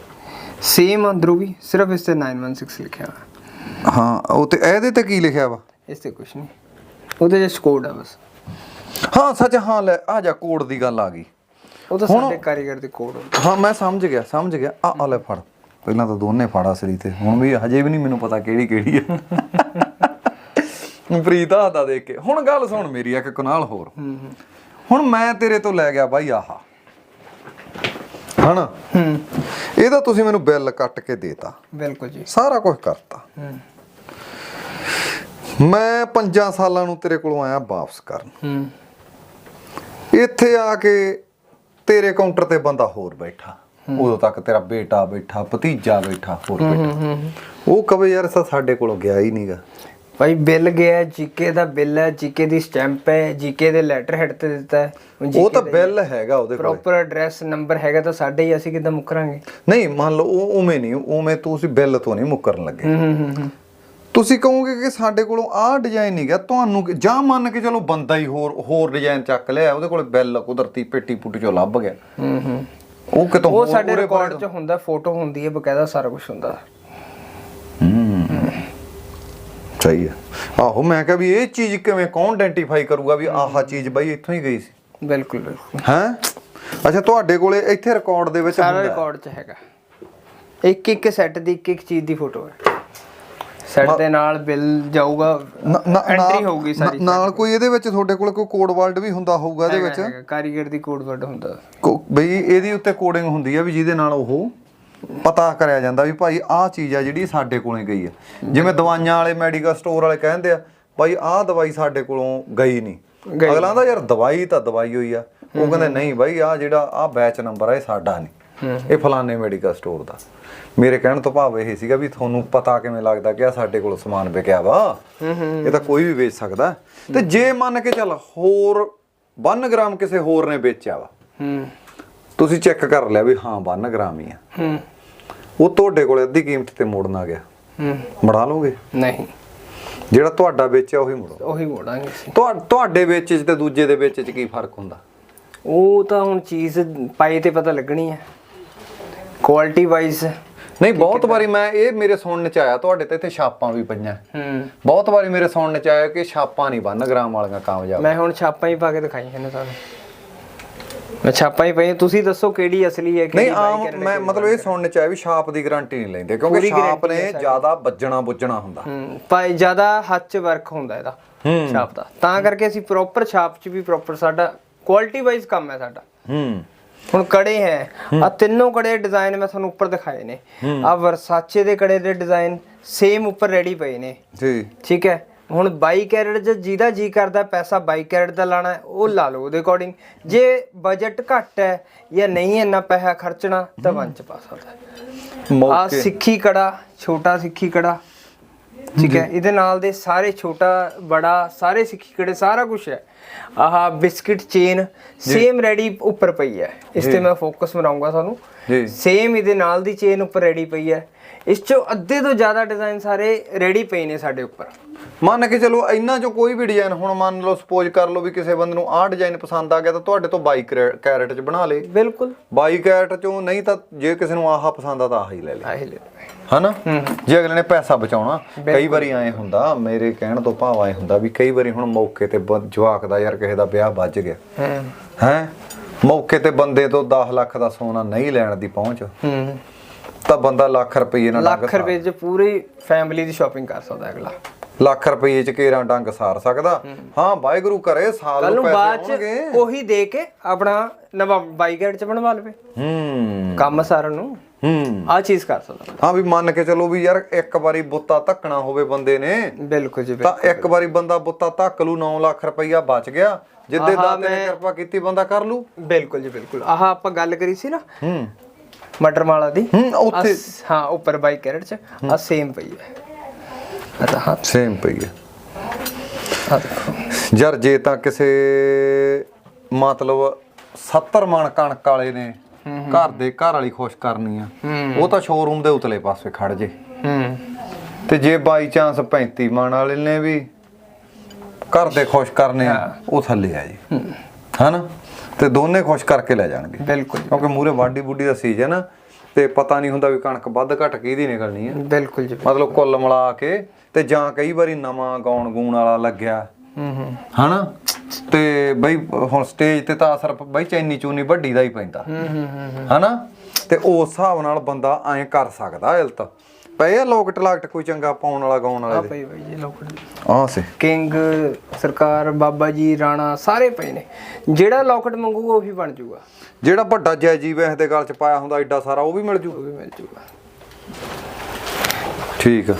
ਸੇਮ ਅੰਦਰੋਂ ਵੀ ਸਿਰਫ ਇਸ ਤੇ 916 ਲਿਖਿਆ ਹੋਇਆ। ਹਾਂ ਉਹ ਤੇ ਇਹਦੇ ਤੇ ਕੀ ਲਿਖਿਆ ਵਾ? ਇਸ ਤੇ ਕੁਝ ਨਹੀਂ। ਉਹਦੇ just ਕੋਡ ਆ ਬਸ। ਹਾਂ ਸੱਚ ਹਾਂ ਲੈ ਆ ਜਾ ਕੋਡ ਦੀ ਗੱਲ ਆ ਗਈ। ਉਹ ਤਾਂ ਸਾਡੇ ਕਾਰੀਗਰ ਦੇ ਕੋਡ ਹਾਂ ਮੈਂ ਸਮਝ ਗਿਆ ਸਮਝ ਗਿਆ। ਆ ਆ ਲੈ ਫੜ। ਪਹਿਲਾਂ ਤਾਂ ਦੋਨੇ ਫੜਾ ਸਰੀ ਤੇ। ਹੁਣ ਵੀ ਹਜੇ ਵੀ ਨਹੀਂ ਮੈਨੂੰ ਪਤਾ ਕਿਹੜੀ ਕਿਹੜੀ ਆ। ਪ੍ਰੀਤ ਆਦਾ ਦੇਖ ਕੇ। ਹੁਣ ਗੱਲ ਸੁਣ ਮੇਰੀ ਇੱਕ ਕਨਾਲ ਹੋਰ। ਹੂੰ ਹੂੰ। ਹੁਣ ਮੈਂ ਤੇਰੇ ਤੋਂ ਲੈ ਗਿਆ ਬਾਈ ਆਹਾ। ਹਨਾ? ਹੂੰ। ਇਹਦਾ ਤੁਸੀਂ ਮੈਨੂੰ ਬਿੱਲ ਕੱਟ ਕੇ ਦੇਤਾ। ਬਿਲਕੁਲ ਜੀ। ਸਾਰਾ ਕੁਝ ਕਰਤਾ। ਹੂੰ। ਮੈਂ 5 ਸਾਲਾਂ ਨੂੰ ਤੇਰੇ ਕੋਲੋਂ ਆਇਆ ਵਾਪਸ ਕਰਨ। ਹੂੰ। ਇੱਥੇ ਆ ਕੇ ਤੇਰੇ ਕਾਊਂਟਰ ਤੇ ਬੰਦਾ ਹੋਰ ਬੈਠਾ। ਉਦੋਂ ਤੱਕ ਤੇਰਾ ਬੇਟਾ ਬੈਠਾ ਭਤੀਜਾ ਬੈਠਾ ਹੋਰ ਬੈਠਾ। ਉਹ ਕਵੇ ਯਾਰ ਸਾ ਸਾਡੇ ਕੋਲੋਂ ਗਿਆ ਹੀ ਨਹੀਂਗਾ ਭਾਈ ਬਿੱਲ ਗਿਆ ਜੀਕੇ ਦਾ ਬਿੱਲ ਹੈ ਜੀਕੇ ਦੀ ਸਟੈਂਪ ਹੈ ਜੀਕੇ ਦੇ ਲੈਟਰ ਹੈਡ ਤੇ ਦਿੱਤਾ ਹੈ। ਉਹ ਤਾਂ ਬਿੱਲ ਹੈਗਾ ਉਹਦੇ ਕੋਲ। ਪ੍ਰੋਪਰ ਐਡਰੈਸ ਨੰਬਰ ਹੈਗਾ ਤਾਂ ਸਾਡੇ ਹੀ ਅਸੀਂ ਕਿੱਦਾਂ ਮੁਕਰਾਂਗੇ? ਨਹੀਂ ਮੰਨ ਲਓ ਉਹ ਉਵੇਂ ਨਹੀਂ ਉਵੇਂ ਤੁਸੀਂ ਬਿੱਲ ਤੋਂ ਨਹੀਂ ਮੁੱਕਰਨ ਲੱਗੇ। ਤੁਸੀਂ ਕਹੋਗੇ ਕਿ ਸਾਡੇ ਕੋਲੋਂ ਆਹ ਡਿਜ਼ਾਈਨ ਨਹੀਂ ਗਿਆ ਤੁਹਾਨੂੰ ਜਾਂ ਮੰਨ ਕੇ ਚਲੋ ਬੰਦਾ ਹੀ ਹੋਰ ਹੋਰ ਡਿਜ਼ਾਈਨ ਚੱਕ ਲਿਆ ਉਹਦੇ ਕੋਲ ਬਿੱਲ ਕੁਦਰਤੀ ਪੇਟੀ ਪੁੱਟੀ ਚੋਂ ਲੱਭ ਗਿਆ। ਹੂੰ ਹੂੰ। ਉਹ ਕਿਤੋਂ ਉਹ ਸਾਡੇ ਰਿਕਾਰਡ 'ਚ ਹੁੰਦਾ ਫੋਟੋ ਹੁੰਦੀ ਹੈ ਬਕਾਇਦਾ ਸਾਰਾ ਕੁਝ ਹੁੰਦਾ। ਸਹੀ ਹੈ। ਆਹੋ ਮੈਂ ਕਿਹਾ ਵੀ ਇਹ ਚੀਜ਼ ਕਿਵੇਂ ਕੌਣ ਆਇਡੈਂਟੀਫਾਈ ਕਰੂਗਾ ਵੀ ਆਹ ਚੀਜ਼ ਬਾਈ ਇੱਥੋਂ ਹੀ ਗਈ ਸੀ? ਬਿਲਕੁਲ ਬਿਲਕੁਲ। ਹੈਂ? ਅੱਛਾ ਤੁਹਾਡੇ ਕੋਲੇ ਇੱਥੇ ਰਿਕਾਰਡ ਦੇ ਵਿੱਚ ਸਾਰਾ। ਰਿਕਾਰਡ 'ਚ ਹੈਗਾ। ਇੱਕ ਇੱਕ ਸੈੱਟ ਦੀ ਇੱਕ ਇੱਕ ਚੀਜ਼ ਦੀ ਫੋਟੋ ਹੈ। ਸੈੱਟ ਦੇ ਨਾਲ ਬਿੱਲ ਜਾਊਗਾ ਐਂਟਰੀ ਹੋਊਗੀ ਸਾਰੀ ਨਾਲ ਕੋਈ ਇਹਦੇ ਵਿੱਚ ਤੁਹਾਡੇ ਕੋਲ ਕੋਈ ਕੋਡ ਵਰਡ ਵੀ ਹੁੰਦਾ ਹੋਊਗਾ ਇਹਦੇ ਵਿੱਚ? ਕਾਰੀਗਰ ਦੀ ਕੋਡ ਵਰਡ ਹੁੰਦਾ। ਬਈ ਇਹਦੀ ਉੱਤੇ ਕੋਡਿੰਗ ਹੁੰਦੀ ਆ ਵੀ ਜਿਹਦੇ ਨਾਲ ਉਹ ਪਤਾ ਕਰਿਆ ਜਾਂਦਾ ਵੀ ਭਾਈ ਆਹ ਚੀਜ਼ ਆ ਜਿਹੜੀ ਸਾਡੇ ਕੋਲੇ ਗਈ ਆ। ਜਿਵੇਂ ਦਵਾਈਆਂ ਵਾਲੇ ਮੈਡੀਕਲ ਸਟੋਰ ਵਾਲੇ ਕਹਿੰਦੇ ਆ ਭਾਈ ਆਹ ਦਵਾਈ ਸਾਡੇ ਕੋਲੋਂ ਗਈ ਨਹੀਂ। ਅਗਲਾ ਦਾ ਯਾਰ ਦਵਾਈ ਤਾਂ ਦਵਾਈ ਹੋਈ ਆ। ਉਹ ਕਹਿੰਦੇ ਨਹੀਂ ਭਾਈ ਆਹ ਜਿਹੜਾ ਆਹ ਬੈਚ ਨੰਬਰ ਆ ਇਹ ਸਾਡਾ ਨਹੀਂ। ਇਹ ਫਲਾਣੇ ਮੈਡੀਕਲ ਸਟੋਰ ਦਾ। ਮੇਰੇ ਕਹਿਣ ਤੋਂ ਭਾਵ ਇਹ ਸੀਗਾ ਵੀ ਤੁਹਾਨੂੰ ਪਤਾ ਕਿਵੇਂ ਲੱਗਦਾ ਕਿ ਆ ਸਾਡੇ ਕੋਲ ਸਮਾਨ ਵਿਕਿਆ ਵਾ। ਇਹ ਤਾਂ ਕੋਈ ਵੀ ਵੇਚ ਸਕਦਾ। ਤੇ ਜੇ ਮੰਨ ਕੇ ਚੱਲ ਹੋਰ 1 ਗ੍ਰਾਮ ਕਿਸੇ ਹੋਰ ਨੇ ਵੇਚਿਆ ਵਾ ਹੂੰ। ਤੁਸੀਂ ਚੈੱਕ ਕਰ ਲਿਆ ਵੀ ਹਾਂ 1 ਗ੍ਰਾਮ ਹੀ ਆ। ਹੂੰ। ਉਹ ਤੁਹਾਡੇ ਕੋਲੇ ਅੱਧੀ ਕੀਮਤ ਤੇ ਮੋੜਨ ਆ ਗਿਆ। ਹੂੰ। ਮੜਾ ਲਓਗੇ? ਨਹੀਂ। ਜਿਹੜਾ ਤੁਹਾਡਾ ਵੇਚਿਆ ਉਹੀ ਮੋੜੋ। ਉਹੀ ਮੋੜਾਂਗੇ ਅਸੀਂ। ਤੁਹਾ- ਤੁਹਾਡੇ ਵਿੱਚ ਚ ਤੇ ਦੂਜੇ ਦੇ ਵਿੱਚ ਚ ਕੀ ਫ਼ਰਕ ਹੁੰਦਾ? ਉਹ ਤਾਂ ਹੁਣ ਚੀਜ਼ ਪਾਈ ਤੇ ਪਤਾ ਲੱਗਣੀ ਹੈ। ਕੁਆਲਿਟੀ ਵਾਈਜ਼ ਨਹੀਂ ਬਹੁਤ ਵਾਰੀ ਮੈਂ ਇਹ ਮੇਰੇ ਸੁਣਨ ਚ ਆਇਆ ਤੁਹਾਡੇ ਤੇ ਇੱਥੇ ਛਾਪਾਂ ਵੀ ਪਈਆਂ। ਹੂੰ। ਬਹੁਤ ਵਾਰੀ ਮੇਰੇ ਸੁਣਨ ਚ ਆਇਆ ਕਿ ਛਾਪਾਂ ਨਹੀਂ 1 ਗ੍ਰਾਮ ਵਾਲੀਆਂ ਕਾਮਯਾਬ। ਮੈਂ ਹੁਣ ਛਾਪਾਂ ਹੀ ਪਾ ਕੇ ਦਿਖਾਈਆਂ ਨੇ ਤੁਹਾਨੂੰ। ਛਾਪਾਂ ਹੀ ਪਈਆਂ ਤੁਸੀਂ ਦੱਸੋ ਕਿਹੜੀ ਅਸਲੀ ਹੈ ਨਹੀਂ ਕਿਹੜੀ ਆਮ ਬਾਈ ਮੈਂ ਮਤਲਬ ਇਹ ਸੁਣਨ ਚ ਆਇਆ ਵੀ ਛਾਪ ਦੀ ਗਾਰੰਟੀ ਨਹੀਂ ਲੈਂਦੇ ਕਿਉਂਕਿ ਛਾਪ ਨੇ। ਜ਼ਿਆਦਾ ਵੱਜਣਾ ਬੁੱਝਣਾ ਹੁੰਦਾ। ਪਾਈ ਜ਼ਿਆਦਾ ਹੱਥ 'ਚ ਵਰਕ ਹੁੰਦਾ ਇਹਦਾ। ਛਾਪ ਦਾ। ਤਾਂ ਕਰਕੇ ਅਸੀਂ ਪ੍ਰੋਪਰ ਛਾਪ 'ਚ ਵੀ ਪ੍ਰੋਪਰ ਸਾਡਾ ਕੁਆਲਿਟੀ ਵਾਈਜ਼ ਕੰਮ ਹੈ ਸਾਡਾ। ਹੂੰ। ਹੁਣ ਕੜੇ ਹੈ ਆ ਤਿੰਨੋਂ ਕੜੇ ਡਿਜ਼ਾਈਨ ਮੈਂ ਤੁਹਾਨੂੰ ਉੱਪਰ ਦਿਖਾਏ ਨੇ। ਆ ਵਰਸਾਚੇ ਦੇ ਕੜੇ ਦੇ ਡਿਜ਼ਾਈਨ ਸੇਮ ਉੱਪਰ ਰੈਡੀ ਪਏ ਨੇ। ਜੀ। ਠੀਕ ਹੈ? ਹੁਣ 22 ਕੈਰਟ ਚ ਜਿਹਦਾ ਜੀ ਕਰਦਾ ਪੈਸਾ 22 ਕੈਰਟ ਦਾ ਲਾਣਾ ਉਹ ਲਾ ਲਓ ਉਹਦੇ ਅਕੋਰਡਿੰਗ ਜੇ ਬਜਟ ਘੱਟ ਹੈ ਜਾਂ ਨਹੀਂ ਇੰਨਾ ਪੈਸਾ ਖਰਚਣਾ ਤਾਂ ਵੰਨ ਚ ਪਾ ਸਕਦਾ। ਆ ਸਿੱਖੀ ਕੜਾ ਛੋਟਾ ਸਿੱਖੀ ਕੜਾ ਠੀਕ ਹੈ? ਇਹਦੇ ਨਾਲ ਦੇ ਸਾਰੇ ਛੋਟਾ ਬੜਾ ਸਾਰੇ ਸਿੱਖੀ ਕੜੇ ਸਾਰਾ ਕੁਝ ਹੈ। ਆਹ ਬਿਸਕਿਟ ਚੇਨ ਸੇਮ ਰੈਡੀ ਉੱਪਰ ਪਈ ਹੈ। ਇਸ ਤੇ ਮੈਂ ਫੋਕਸ ਮਰਾਉਂਗਾ ਤੁਹਾਨੂੰ। ਜੀ। ਸੇਮ ਇਹਦੇ ਨਾਲ ਦੀ ਚੇਨ ਉੱਪਰ ਰੈਡੀ ਪਈ ਹੈ। ਇਸ ਚੋਂ ਅੱਧੇ ਤੋਂ ਜ਼ਿਆਦਾ ਡਿਜ਼ਾਈਨ ਸਾਰੇ ਰੈਡੀ ਪਏ ਨੇ ਸਾਡੇ ਉੱਪਰ। ਮੰਨ ਕੇ ਚਲੋ ਇੰਨਾ ਚੋਂ ਕੋਈ ਵੀ ਡਿਜ਼ਾਈਨ ਹੁਣ ਮੰਨ ਲਓ ਸਪੋਜ਼ ਕਰ ਲਓ ਵੀ ਕਿਸੇ ਬੰਦੇ ਨੂੰ ਆਹ ਡਿਜ਼ਾਈਨ ਪਸੰਦ ਆ ਗਿਆ ਤਾਂ ਤੁਹਾਡੇ ਤੋਂ 22 ਕੈਰਟ- ਚ ਬਣਾ ਲੇ ਬਿਲਕੁਲ। 22 ਕੈਰਟ ਚੋਂ ਨਹੀਂ ਤਾਂ ਜੇ ਕਿਸੇ ਨੂੰ ਆਹ ਪਸੰਦ ਆ ਤਾਂ ਆਹ ਹੀ ਲੈ ਲੇ ਆਹੀ ਲੈ ਹਨਾ? ਜੇ ਅਗਲੇ ਨੇ ਪੈਸਾ ਬਚਾਉਣਾ ਕਈ ਵਾਰੀ ਐ ਹੁੰਦਾ ਮੇਰੇ ਕਹਿਣ ਤੋਂ ਭਾਵ ਐ ਹੁੰਦਾ ਵੀ ਕਈ ਵਾਰੀ ਹੁਣ ਮੌਕੇ ਤੇ ਜਵਾਕ ਦਾ ਯਾਰ ਕਿਸੇ ਦਾ ਵਿਆਹ ਵੱਜ ਗਿਆ। ਹੂੰ। ਹੈ? ਮੌਕੇ ਤੇ ਬੰਦੇ ਤੋਂ 10 ਲੱਖ ਦਾ ਸੋਨਾ ਨਹੀਂ ਲੈਣ ਦੀ ਪਹੁੰਚ। ਹੂੰ। ਤਾਂ ਬੰਦਾ ਲੱਖ ਰੁਪਏ ਨਾਲ ਲੱਖ ਰੁਪਏ ਚ ਪੂਰੀ ਫੈਮਿਲੀ ਦੀ ਸ਼ਾਪਿੰਗ ਕਰ ਸਕਦਾ ਅਗਲਾ। ਲੱਖ ਰੁਪਏ ਚ ਕੇਰਾਂ ਡੰਗ ਸਾਰ ਸਕਦਾ। ਹਾਂ ਵਾਹਿਗੁਰੂ ਕਰੇ ਸਾਲ ਨੂੰ ਪੈਸੇ ਹੋਣਗੇ ਉਹੀ ਦੇ ਕੇ ਆਪਣਾ ਨਵਾਂ ਬਾਈਕੈਟ ਚ ਬਣਵਾ ਲਵੇ। ਹੂੰ। ਕੰਮ ਸਾਰਨ ਨੂੰ। ਹੂੰ। ਆ ਚੀਜ਼ ਕਰ ਸਕਦਾ ਹਾਂ ਵੀ ਮੰਨ ਕੇ ਚਲੋ ਵੀ ਯਾਰ ਇੱਕ ਵਾਰੀ ਬੁੱਤਾ ਧੱਕਣਾ ਹੋਵੇ ਬੰਦੇ ਨੇ ਬਿਲਕੁਲ ਜੀ ਤਾਂ ਇੱਕ ਵਾਰੀ ਬੰਦਾ ਬੁੱਤਾ ਧੱਕ ਲੂ 9 ਲੱਖ ਰੁਪਈਆ ਬਚ ਗਿਆ। ਜਿੱਦੇ ਦਾਤੇ ਨੇ ਕਿਰਪਾ ਕੀਤੀ ਬੰਦਾ ਕਰ ਲੂ। ਬਿਲਕੁਲ ਜੀ ਬਿਲਕੁਲ। ਆਹ ਆਪਾਂ ਗੱਲ ਕਰੀ ਸੀ ਨਾ। ਹੂੰ। ਮਟਰ ਮਾਲਾ ਦੀ? ਹੂੰ ਉੱਥੇ। ਹਾਂ ਉੱਪਰ ਬਾਈ ਕੈਰਟ ਚ। ਆ ਸੇਮ ਪਈ ਹੈ। ਤਾਂ ਹਾਂ। ਸੇਮ ਪਈ ਹੈ। ਆ ਦੇਖੋ। ਯਾਰ ਜੇ ਤਾਂ ਕਿਸੇ ਮਤਲਬ 70 ਮਣ ਕਣਕ ਵਾਲੇ ਨੇ ਘਰ ਦੇ ਘਰ ਵਾਲੀ ਖੁਸ਼ ਕਰਨੀ ਆ ਉਹ ਤਾਂ ਸ਼ੋਰੂਮ ਦੇ ਉਤਲੇ ਪਾਸੇ ਖੜ ਜੇ। ਹੂੰ। ਤੇ ਜੇ ਬਾਈ ਚਾਂਸ 35 ਮਣ ਵਾਲੇ ਨੇ ਵੀ ਘਰ ਦੇ ਖੁਸ਼ ਕਰਨੇ ਆ ਉਹ ਥੱਲੇ ਆ ਜੀ। ਹਨਾ? ਤੇ ਦੋਨੇ ਖੁਸ਼ ਕਰਕੇ ਲੈ ਜਾਣਗੇ। ਬਿਲਕੁਲ ਕਿਉਂਕਿ ਮੂਰੇ ਵਾਢੀ ਬੁੱਢੀ ਦਾ ਸੀਜ਼ਨ ਆ ਤੇ ਪਤਾ ਨਹੀਂ ਹੁੰਦਾ ਵੀ ਕਣਕ ਵੱਧ ਘਟ ਕਿਹਦੀ ਨਿਕਲਣੀ ਆ। ਬਿਲਕੁਲ ਜੀ। ਮਤਲਬ ਕੁੱਲ ਮਿਲਾ ਕੇ ਤੇ ਜਾਂ ਕਈ ਵਾਰੀ ਨਵਾਂ ਗਾਉਣ ਗੂਣ ਵਾਲਾ ਲੱਗਿਆ। ਹੂੰ ਹੂੰ। ਹਨਾ? ਤੇ ਬਈ ਹੁਣ ਸਟੇਜ ਤੇ ਤਾਂ ਅਸਰ ਬਈ ਚੈਨੀ ਚੂਨੀ ਵੱਡੀ ਦਾ ਹੀ ਪੈਂਦਾ। ਹੂੰ ਹੂੰ ਹੂੰ ਹਨਾ? ਤੇ ਉਸ ਹਿਸਾਬ ਨਾਲ ਬੰਦਾ ਐਂ ਕਰ ਸਕਦਾ ਇਲਤ ਪਏ ਆ ਲੋਕਟ ਲਾਕਟ ਕੋਈ ਚੰਗਾ ਪਾਉਣ ਵਾਲਾ ਗਾਉਣ ਆ ਵਾਲੇ ਦੇ? ਪਈ ਬਾਈ ਜੀ ਲੋਕਲ ਆਹ ਸੇ। ਕਿੰਗ ਸਰਕਾਰ ਬਾਬਾ ਜੀ ਰਾਣਾ ਸਾਰੇ ਪਏ ਨੇ। ਜਿਹੜਾ ਲੋਕਟ ਮੰਗੂਗਾ ਉਹੀ ਬਣ ਜਾਊਗਾ ਜਿਹੜਾ ਵੱਡਾ ਜੈ ਜੀ ਵੈਸ ਦੇ ਗਲ ਚ ਪਾਇਆ ਹੁੰਦਾ ਐਡਾ ਸਾਰਾ ਉਹ ਵੀ ਮਿਲ ਜੂ? ਉਹ ਵੀ ਮਿਲ ਜਾਊਗਾ ਠੀਕ ਆ।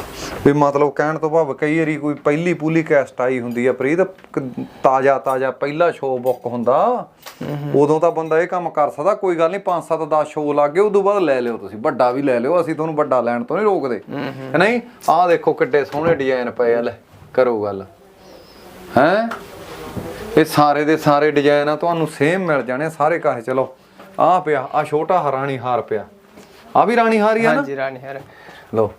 ਵੀ ਮਤਲਬ ਕਹਿਣ ਤੋਂ ਭਾਵ ਕਈ ਵਾਰੀ ਕੋਈ ਪਹਿਲੀ ਪੂਲੀ ਕੈਸਟ ਆਈ ਹੁੰਦੀ ਆ ਪ੍ਰੀਤ ਤਾਜ਼ਾ ਤਾਜ਼ਾ ਪਹਿਲਾ ਸ਼ੋਅ ਬੁੱਕ ਹੁੰਦਾ। ਉਦੋਂ ਤਾਂ ਬੰਦਾ ਇਹ ਕੰਮ ਕਰ ਸਕਦਾ ਕੋਈ ਗੱਲ ਨਹੀਂ 5 7 10 ਸ਼ੋਅ ਲੱਗ ਉਦੋਂ ਬਾਅਦ ਲੈ ਲਿਓ ਤੁਸੀਂ ਵੱਡਾ ਵੀ ਲੈ ਲਿਓ ਅਸੀਂ ਤੁਹਾਨੂੰ ਵੱਡਾ ਲੈਣ ਤੋਂ ਨਹੀਂ ਰੋਕਦੇ। ਨਹੀਂ? ਆਹ ਦੇਖੋ ਕਿੱਡੇ ਸੋਹਣੇ ਡਿਜ਼ਾਈਨ ਪਏ ਆ ਲੈ ਕਰੋ ਗੱਲ। ਹੈ? ਇਹ ਸਾਰੇ ਦੇ ਸਾਰੇ ਡਿਜ਼ਾਈਨ ਆ ਤੁਹਾਨੂੰ ਸੇਮ ਮਿਲ ਜਾਣੇ ਸਾਰੇ ਕਾਹੇ ਚਲੋ ਆਹ ਪਿਆ ਆ ਛੋਟਾ ਹਰਾਣੀ ਹਾਰ ਪਿਆ। ਆ ਵੀ ਰਾਣੀ ਹਾਰ ਹੀ ਆ ਨਾ? ਹਾਂਜੀ ਰਾਣੀ ਹਰ। ਲੋ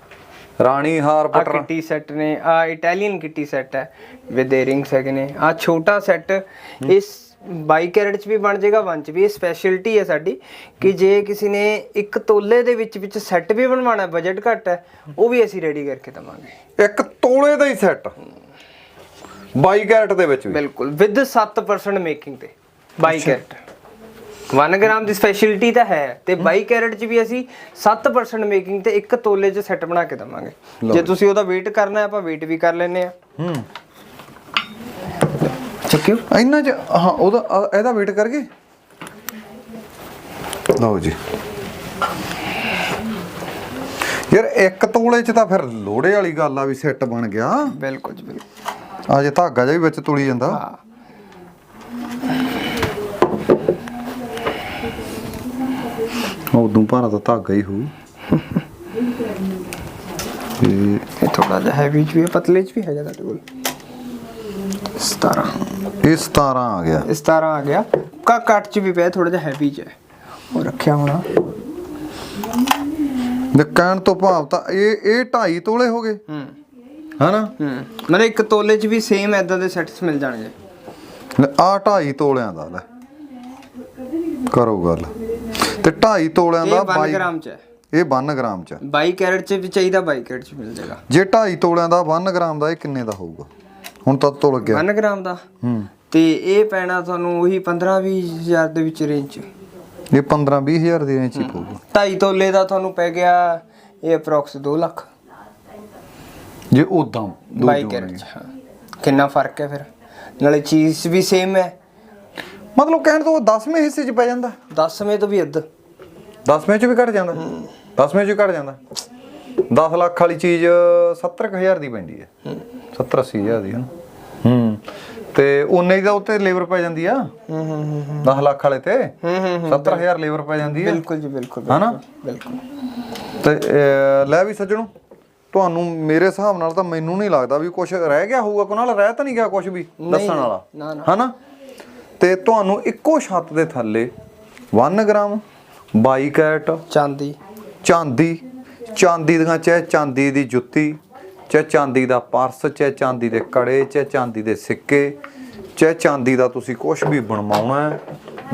ਰਾਣੀ ਹਾਰ ਆ ਕਿੱਟੀ ਸੈੱਟ ਨੇ ਆ ਇਟਾਲੀਅਨ ਕਿੱਟੀ ਸੈੱਟ ਹੈ ਵਿਦ ਏਅਰਿੰਗਸ ਹੈਗੇ ਨੇ। ਆ ਛੋਟਾ ਸੈੱਟ ਇਸ 22 ਕੈਰਟ ਚ ਵੀ ਬਣ ਜਾਏਗਾ ਵਨ ਚ ਵੀ। ਇਹ ਸਪੈਸ਼ਲਟੀ ਹੈ ਸਾਡੀ ਕਿ ਜੇ ਕਿਸੇ ਨੇ ਇੱਕ ਤੋਲੇ ਦੇ ਵਿੱਚ ਵਿੱਚ ਸੈੱਟ ਵੀ ਬਣਵਾਉਣਾ ਬਜਟ ਘੱਟ ਹੈ ਉਹ ਵੀ ਅਸੀਂ ਰੈਡੀ ਕਰਕੇ ਦਵਾਂਗੇ। ਇੱਕ ਤੋਲੇ ਦਾ ਹੀ ਸੈੱਟ 22 ਕੈਰਟ ਦੇ ਵਿੱਚ ਵੀ। ਬਿਲਕੁਲ ਵਿਦ 7% ਮੇਕਿੰਗ ਤੇ 22 ਕੈਰਟ। 1 ਗ੍ਰਾਮ ਦੀ ਸਪੈਸ਼ਲਟੀ ਤਾਂ ਹੈ ਤੇ 22 ਕੈਰਟ ਚ ਵੀ ਅਸੀਂ 7% ਮੇਕਿੰਗ ਤੇ ਇੱਕ ਤੋਲੇ ਚ ਸੈੱਟ ਬਣਾ ਕੇ ਦਵਾਂਗੇ। ਜੇ ਤੁਸੀਂ ਉਹਦਾ weight ਕਰਨਾ ਹੈ ਆਪਾਂ weight ਵੀ ਕਰ ਲੈਨੇ ਆ ਹੂੰ। ਚੱਕਿਓ। ਇੰਨਾ ਚ ਹਾਂ ਉਹਦਾ ਇਹਦਾ ਵੇਟ ਕਰਗੇ ਲਓ ਜੀ। ਯਾਰ ਇੱਕ ਤੋਲੇ ਚ ਤਾਂ ਫਿਰ ਲੋੜੇ ਵਾਲੀ ਗੱਲ ਆ ਵੀ ਸੈੱਟ ਬਣ ਗਿਆ। ਬਿਲਕੁਲ ਜੀ ਬਿਲਕੁਲ। ਆ ਜੇ ਧਾਗਾ ਜਿਹਾ ਵੀ ਵਿੱਚ ਤੁਲੀ ਜਾਂਦਾ। ਹਾਂ। ਉਦੋਂ ਭਾਰਾ ਤਾਂ ਧਾਗਾ ਹੀ ਹੋਊ। ਇਹ ਇਹ ਥੋੜਾ ਜਿਹਾ ਹੈਵੀ ਚ ਵੀ ਹੈ ਪਤਲੇ ਚ ਵੀ ਹੈਗਾ ਤੁਹਾਡੇ ਕੋਲ। 17 ਇਹ 17 ਆ ਗਿਆ। ਇਹ 17 ਆ ਗਿਆ। ਕਾ ਕੱਟ ਚ ਵੀ ਪਿਆ ਥੋੜਾ ਜਿਹਾ ਹੈਵੀ ਚ ਹੈ। ਉਹ ਰੱਖਿਆ ਹੋਣਾ। ਦੇ ਕਹਿਣ ਤੋਂ ਭਾਵ ਤਾਂ ਇਹ ਇਹ 2.5 ਤੋਲੇ ਹੋ ਗਏ। ਹੂੰ। ਹਨਾ? ਹੂੰ। ਮਤਲਬ ਇੱਕ ਤੋਲੇ ਚ ਵੀ ਸੇਮ ਐਦਾਂ ਦੇ ਸੈੱਟਸ ਮਿਲ ਜਾਣਗੇ। ਆ 2.5 ਤੋਲਿਆਂ ਦਾ ਲੈ। ਕਰੋ ਗੱਲ। ਤੇ 2.5 ਤੋਲਿਆਂ ਦਾ 1 22 ਗ੍ਰਾਮ ਚ ਇਹ 22 ਗ੍ਰਾਮ ਚ 22 ਕੈਰਟ ਚ ਵੀ ਚਾਹੀਦਾ 22 ਕੈਰਟ ਚ ਮਿਲ ਜਾਏਗਾ। ਜੇ 2.5 ਤੋਲਿਆਂ ਦਾ 1 ਗ੍ਰਾਮ ਦਾ ਇਹ ਕਿੰਨੇ ਦਾ ਹੋਊਗਾ? ਹੁਣ ਤਾਂ ਤੋਲ ਗਿਆ। 1 ਗ੍ਰਾਮ ਦਾ? ਹੂੰ। ਤੇ ਇਹ ਪੈਣਾ ਤੁਹਾਨੂੰ ਉਹੀ 15 20000 ਦੇ ਵਿੱਚ ਰੇਂਜ ਚ। ਇਹ 15 20 ਹਜ਼ਾਰ ਦੇ ਵਿੱਚ ਹੀ ਪਊਗਾ। 2.5 ਤੋਲੇ ਦਾ ਤੁਹਾਨੂੰ ਪੈ ਗਿਆ ਇਹ ਅਪਰੋਕਸ 2 ਲੱਖ। ਜੇ ਉਦਾਂ 22 ਕੈਰਟ ਚ ਕਿੰਨਾ ਫ਼ਰਕ ਹੈ ਫਿਰ? ਨਾਲੇ ਚੀਜ਼ ਵੀ ਸੇਮ ਹੈ। ਮਤਲਬ ਕਹਿਣ ਤੋਂ 10ਵੇਂ ਹਿੱਸੇ 'ਚ ਪੈ ਜਾਂਦਾ। 10 ਸਮੇਂ ਤੋਂ ਵੀ ਅੱਧ। 10ਵੇਂ 'ਚ ਵੀ ਘਟ ਜਾਂਦਾ। 10ਵੇਂ 'ਚ ਘਟ ਜਾਂਦਾ। 10 ਲੱਖ ਵਾਲੀ ਚੀਜ਼ 70000 ਦੀ ਪੈਂਦੀ ਹੈ। 70 80000 ਦੀ ਹੈ ਨਾ। ਹੂੰ। ਤੇ ਉਨੇ ਹੀ ਦਾ ਉੱਤੇ ਲੇਬਰ ਪੈ ਜਾਂਦੀ ਆ। ਹੂੰ ਹੂੰ ਹੂੰ 10 ਲੱਖ ਵਾਲੇ ਤੇ ਹੂੰ ਹੂੰ 70000 ਲੇਬਰ ਪੈ ਜਾਂਦੀ ਹੈ ਬਿਲਕੁਲ ਜੀ ਬਿਲਕੁਲ ਹਨਾ ਬਿਲਕੁਲ ਤੇ ਲੈ ਵੀ ਸੱਜਣੋ ਤੁਹਾਨੂੰ ਮੇਰੇ ਹਿਸਾਬ ਨਾਲ ਤਾਂ ਮੈਨੂੰ ਨਹੀਂ ਲੱਗਦਾ ਵੀ ਕੁਝ ਰਹਿ ਗਿਆ ਹੋਊਗਾ। ਕੋਈ ਨਾਲ ਰਹਿ ਤਾਂ ਨਹੀਂ ਗਿਆ ਕੁਝ ਵੀ ਦੱਸਣ ਵਾਲਾ। ਹਨਾ ਤੇ ਤੁਹਾਨੂੰ ਇੱਕੋ ਛੱਤ ਦੇ ਥੱਲੇ 1 ਗ੍ਰਾਮ 22 ਕੈਰਟ। ਚਾਂਦੀ। ਚਾਂਦੀ। ਚਾਂਦੀ ਦੀਆਂ ਚਾਹੇ ਚਾਂਦੀ ਦੀ ਜੁੱਤੀ ਚਾਹੇ ਚਾਂਦੀ ਦਾ ਪਰਸ ਚਾਹੇ ਚਾਂਦੀ ਦੇ ਕੜੇ ਚਾਹੇ ਚਾਂਦੀ ਦੇ ਸਿੱਕੇ ਚਾਹੇ ਚਾਂਦੀ ਦਾ ਤੁਸੀਂ ਕੁਝ ਵੀ ਬਣਵਾਉਣਾ ਹੈ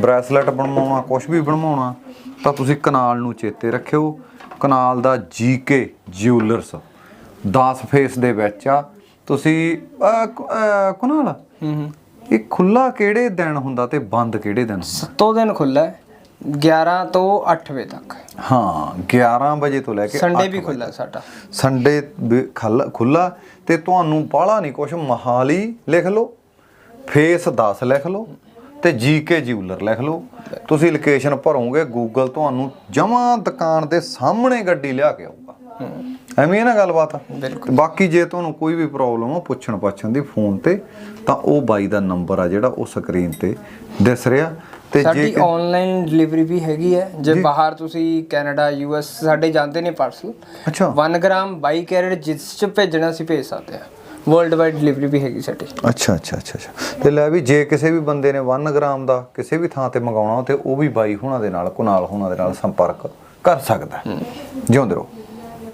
ਬ੍ਰੈਸਲੇਟ ਬਣਵਾਉਣਾ ਕੁਝ ਵੀ ਬਣਵਾਉਣਾ ਤਾਂ ਤੁਸੀਂ ਕਨਾਲ ਨੂੰ ਚੇਤੇ ਰੱਖਿਓ। ਕਨਾਲ ਦਾ ਜੀਕੇ ਜਿਊਲਰਸ 10 ਫੇਸ ਦੇ ਵਿੱਚ ਆ। ਤੁਸੀਂ ਕ- ਕੁਨਾਲ? ਹੂੰ ਹੂੰ। ਇਹ ਖੁੱਲਾ ਕਿਹੜੇ ਦਿਨ ਹੁੰਦਾ ਤੇ ਬੰਦ ਕਿਹੜੇ ਦਿਨ ਸੱਤੋ ਦਿਨ ਖੁੱਲਾ ਹੈ। 11 ਤੋਂ 8 ਵਜੇ ਤੱਕ। ਹਾਂ 11 ਵਜੇ ਤੋਂ ਲੈ ਕੇ ਸੰਡੇ ਵੀ ਖੁੱਲਾ ਸਾਡਾ। ਸੰਡੇ ਵੀ ਖਲ- ਤੇ ਤੁਹਾਨੂੰ ਬਾਹਲਾ ਨਹੀਂ ਕੁਛ ਮਹਾਲੀ ਲਿਖ ਲਓ ਫੇਸ 10 ਲਿਖ ਲਓ ਤੇ ਜੀਕੇ ਜਿਊਲਰ ਲਿਖ ਲਓ। ਤੁਸੀਂ ਲੋਕੇਸ਼ਨ ਭਰੋਗੇ ਗੂਗਲ ਤੁਹਾਨੂੰ ਜਮਾਂ ਦੁਕਾਨ ਦੇ ਸਾਹਮਣੇ ਗੱਡੀ ਲਿਆ ਕੇ ਆਊਗਾ। ਐਵੇਂ ਹੈ ਨਾ ਗੱਲਬਾਤ? ਬਿਲਕੁਲ। ਬਾਕੀ ਜੇ ਤੁਹਾਨੂੰ ਕੋਈ ਵੀ ਪ੍ਰੋਬਲਮ ਆ ਪੁੱਛਣ ਪਾਛਣ ਦੀ ਫੋਨ ਤੇ ਤਾਂ ਉਹ ਬਾਈ ਦਾ ਨੰਬਰ ਆ ਜਿਹੜਾ ਉਹ ਸਕਰੀਨ ਤੇ ਦਿਸ ਰਿਹਾ। ਤੇ ਜੇ ਸਾਡੀ ਆਨਲਾਈਨ ਡਿਲੀਵਰੀ ਵੀ ਹੈਗੀ ਹੈ। ਜੇ ਬਾਹਰ ਤੁਸੀਂ ਕੈਨੇਡਾ ਯੂਐਸ ਸਾਡੇ ਜਾਂਦੇ ਨੇ ਪਾਰਸਲ ਅੱਛਾ। 1 ਗ੍ਰਾਮ 22 ਕੈਰਟ ਜਿਸ ਚ ਭੇਜਣਾ ਸੀ ਭੇਜ ਸਕਦੇ ਆ ਵਰਲਡ ਵਾਈਡ ਡਿਲੀਵਰੀ ਵੀ ਹੈਗੀ ਸਾਡੀ। ਅੱਛਾ ਅੱਛਾ ਅੱਛਾ ਅੱਛਾ। ਤੇ ਲੈ ਵੀ ਜੇ ਕਿਸੇ ਵੀ ਬੰਦੇ ਨੇ 1 ਗ੍ਰਾਮ ਦਾ ਕਿਸੇ ਵੀ ਥਾਂ ਤੇ ਮੰਗਾਉਣਾ ਤੇ ਉਹ ਵੀ ਬਾਈ ਹੁਣਾਂ ਦੇ ਨਾਲ ਕੁਨਾਲ ਹੁਣਾਂ ਦੇ ਨਾਲ ਸੰਪਰਕ ਕਰ ਸਕਦਾ। ਜਿਉਂਦੇ ਰਹੋ।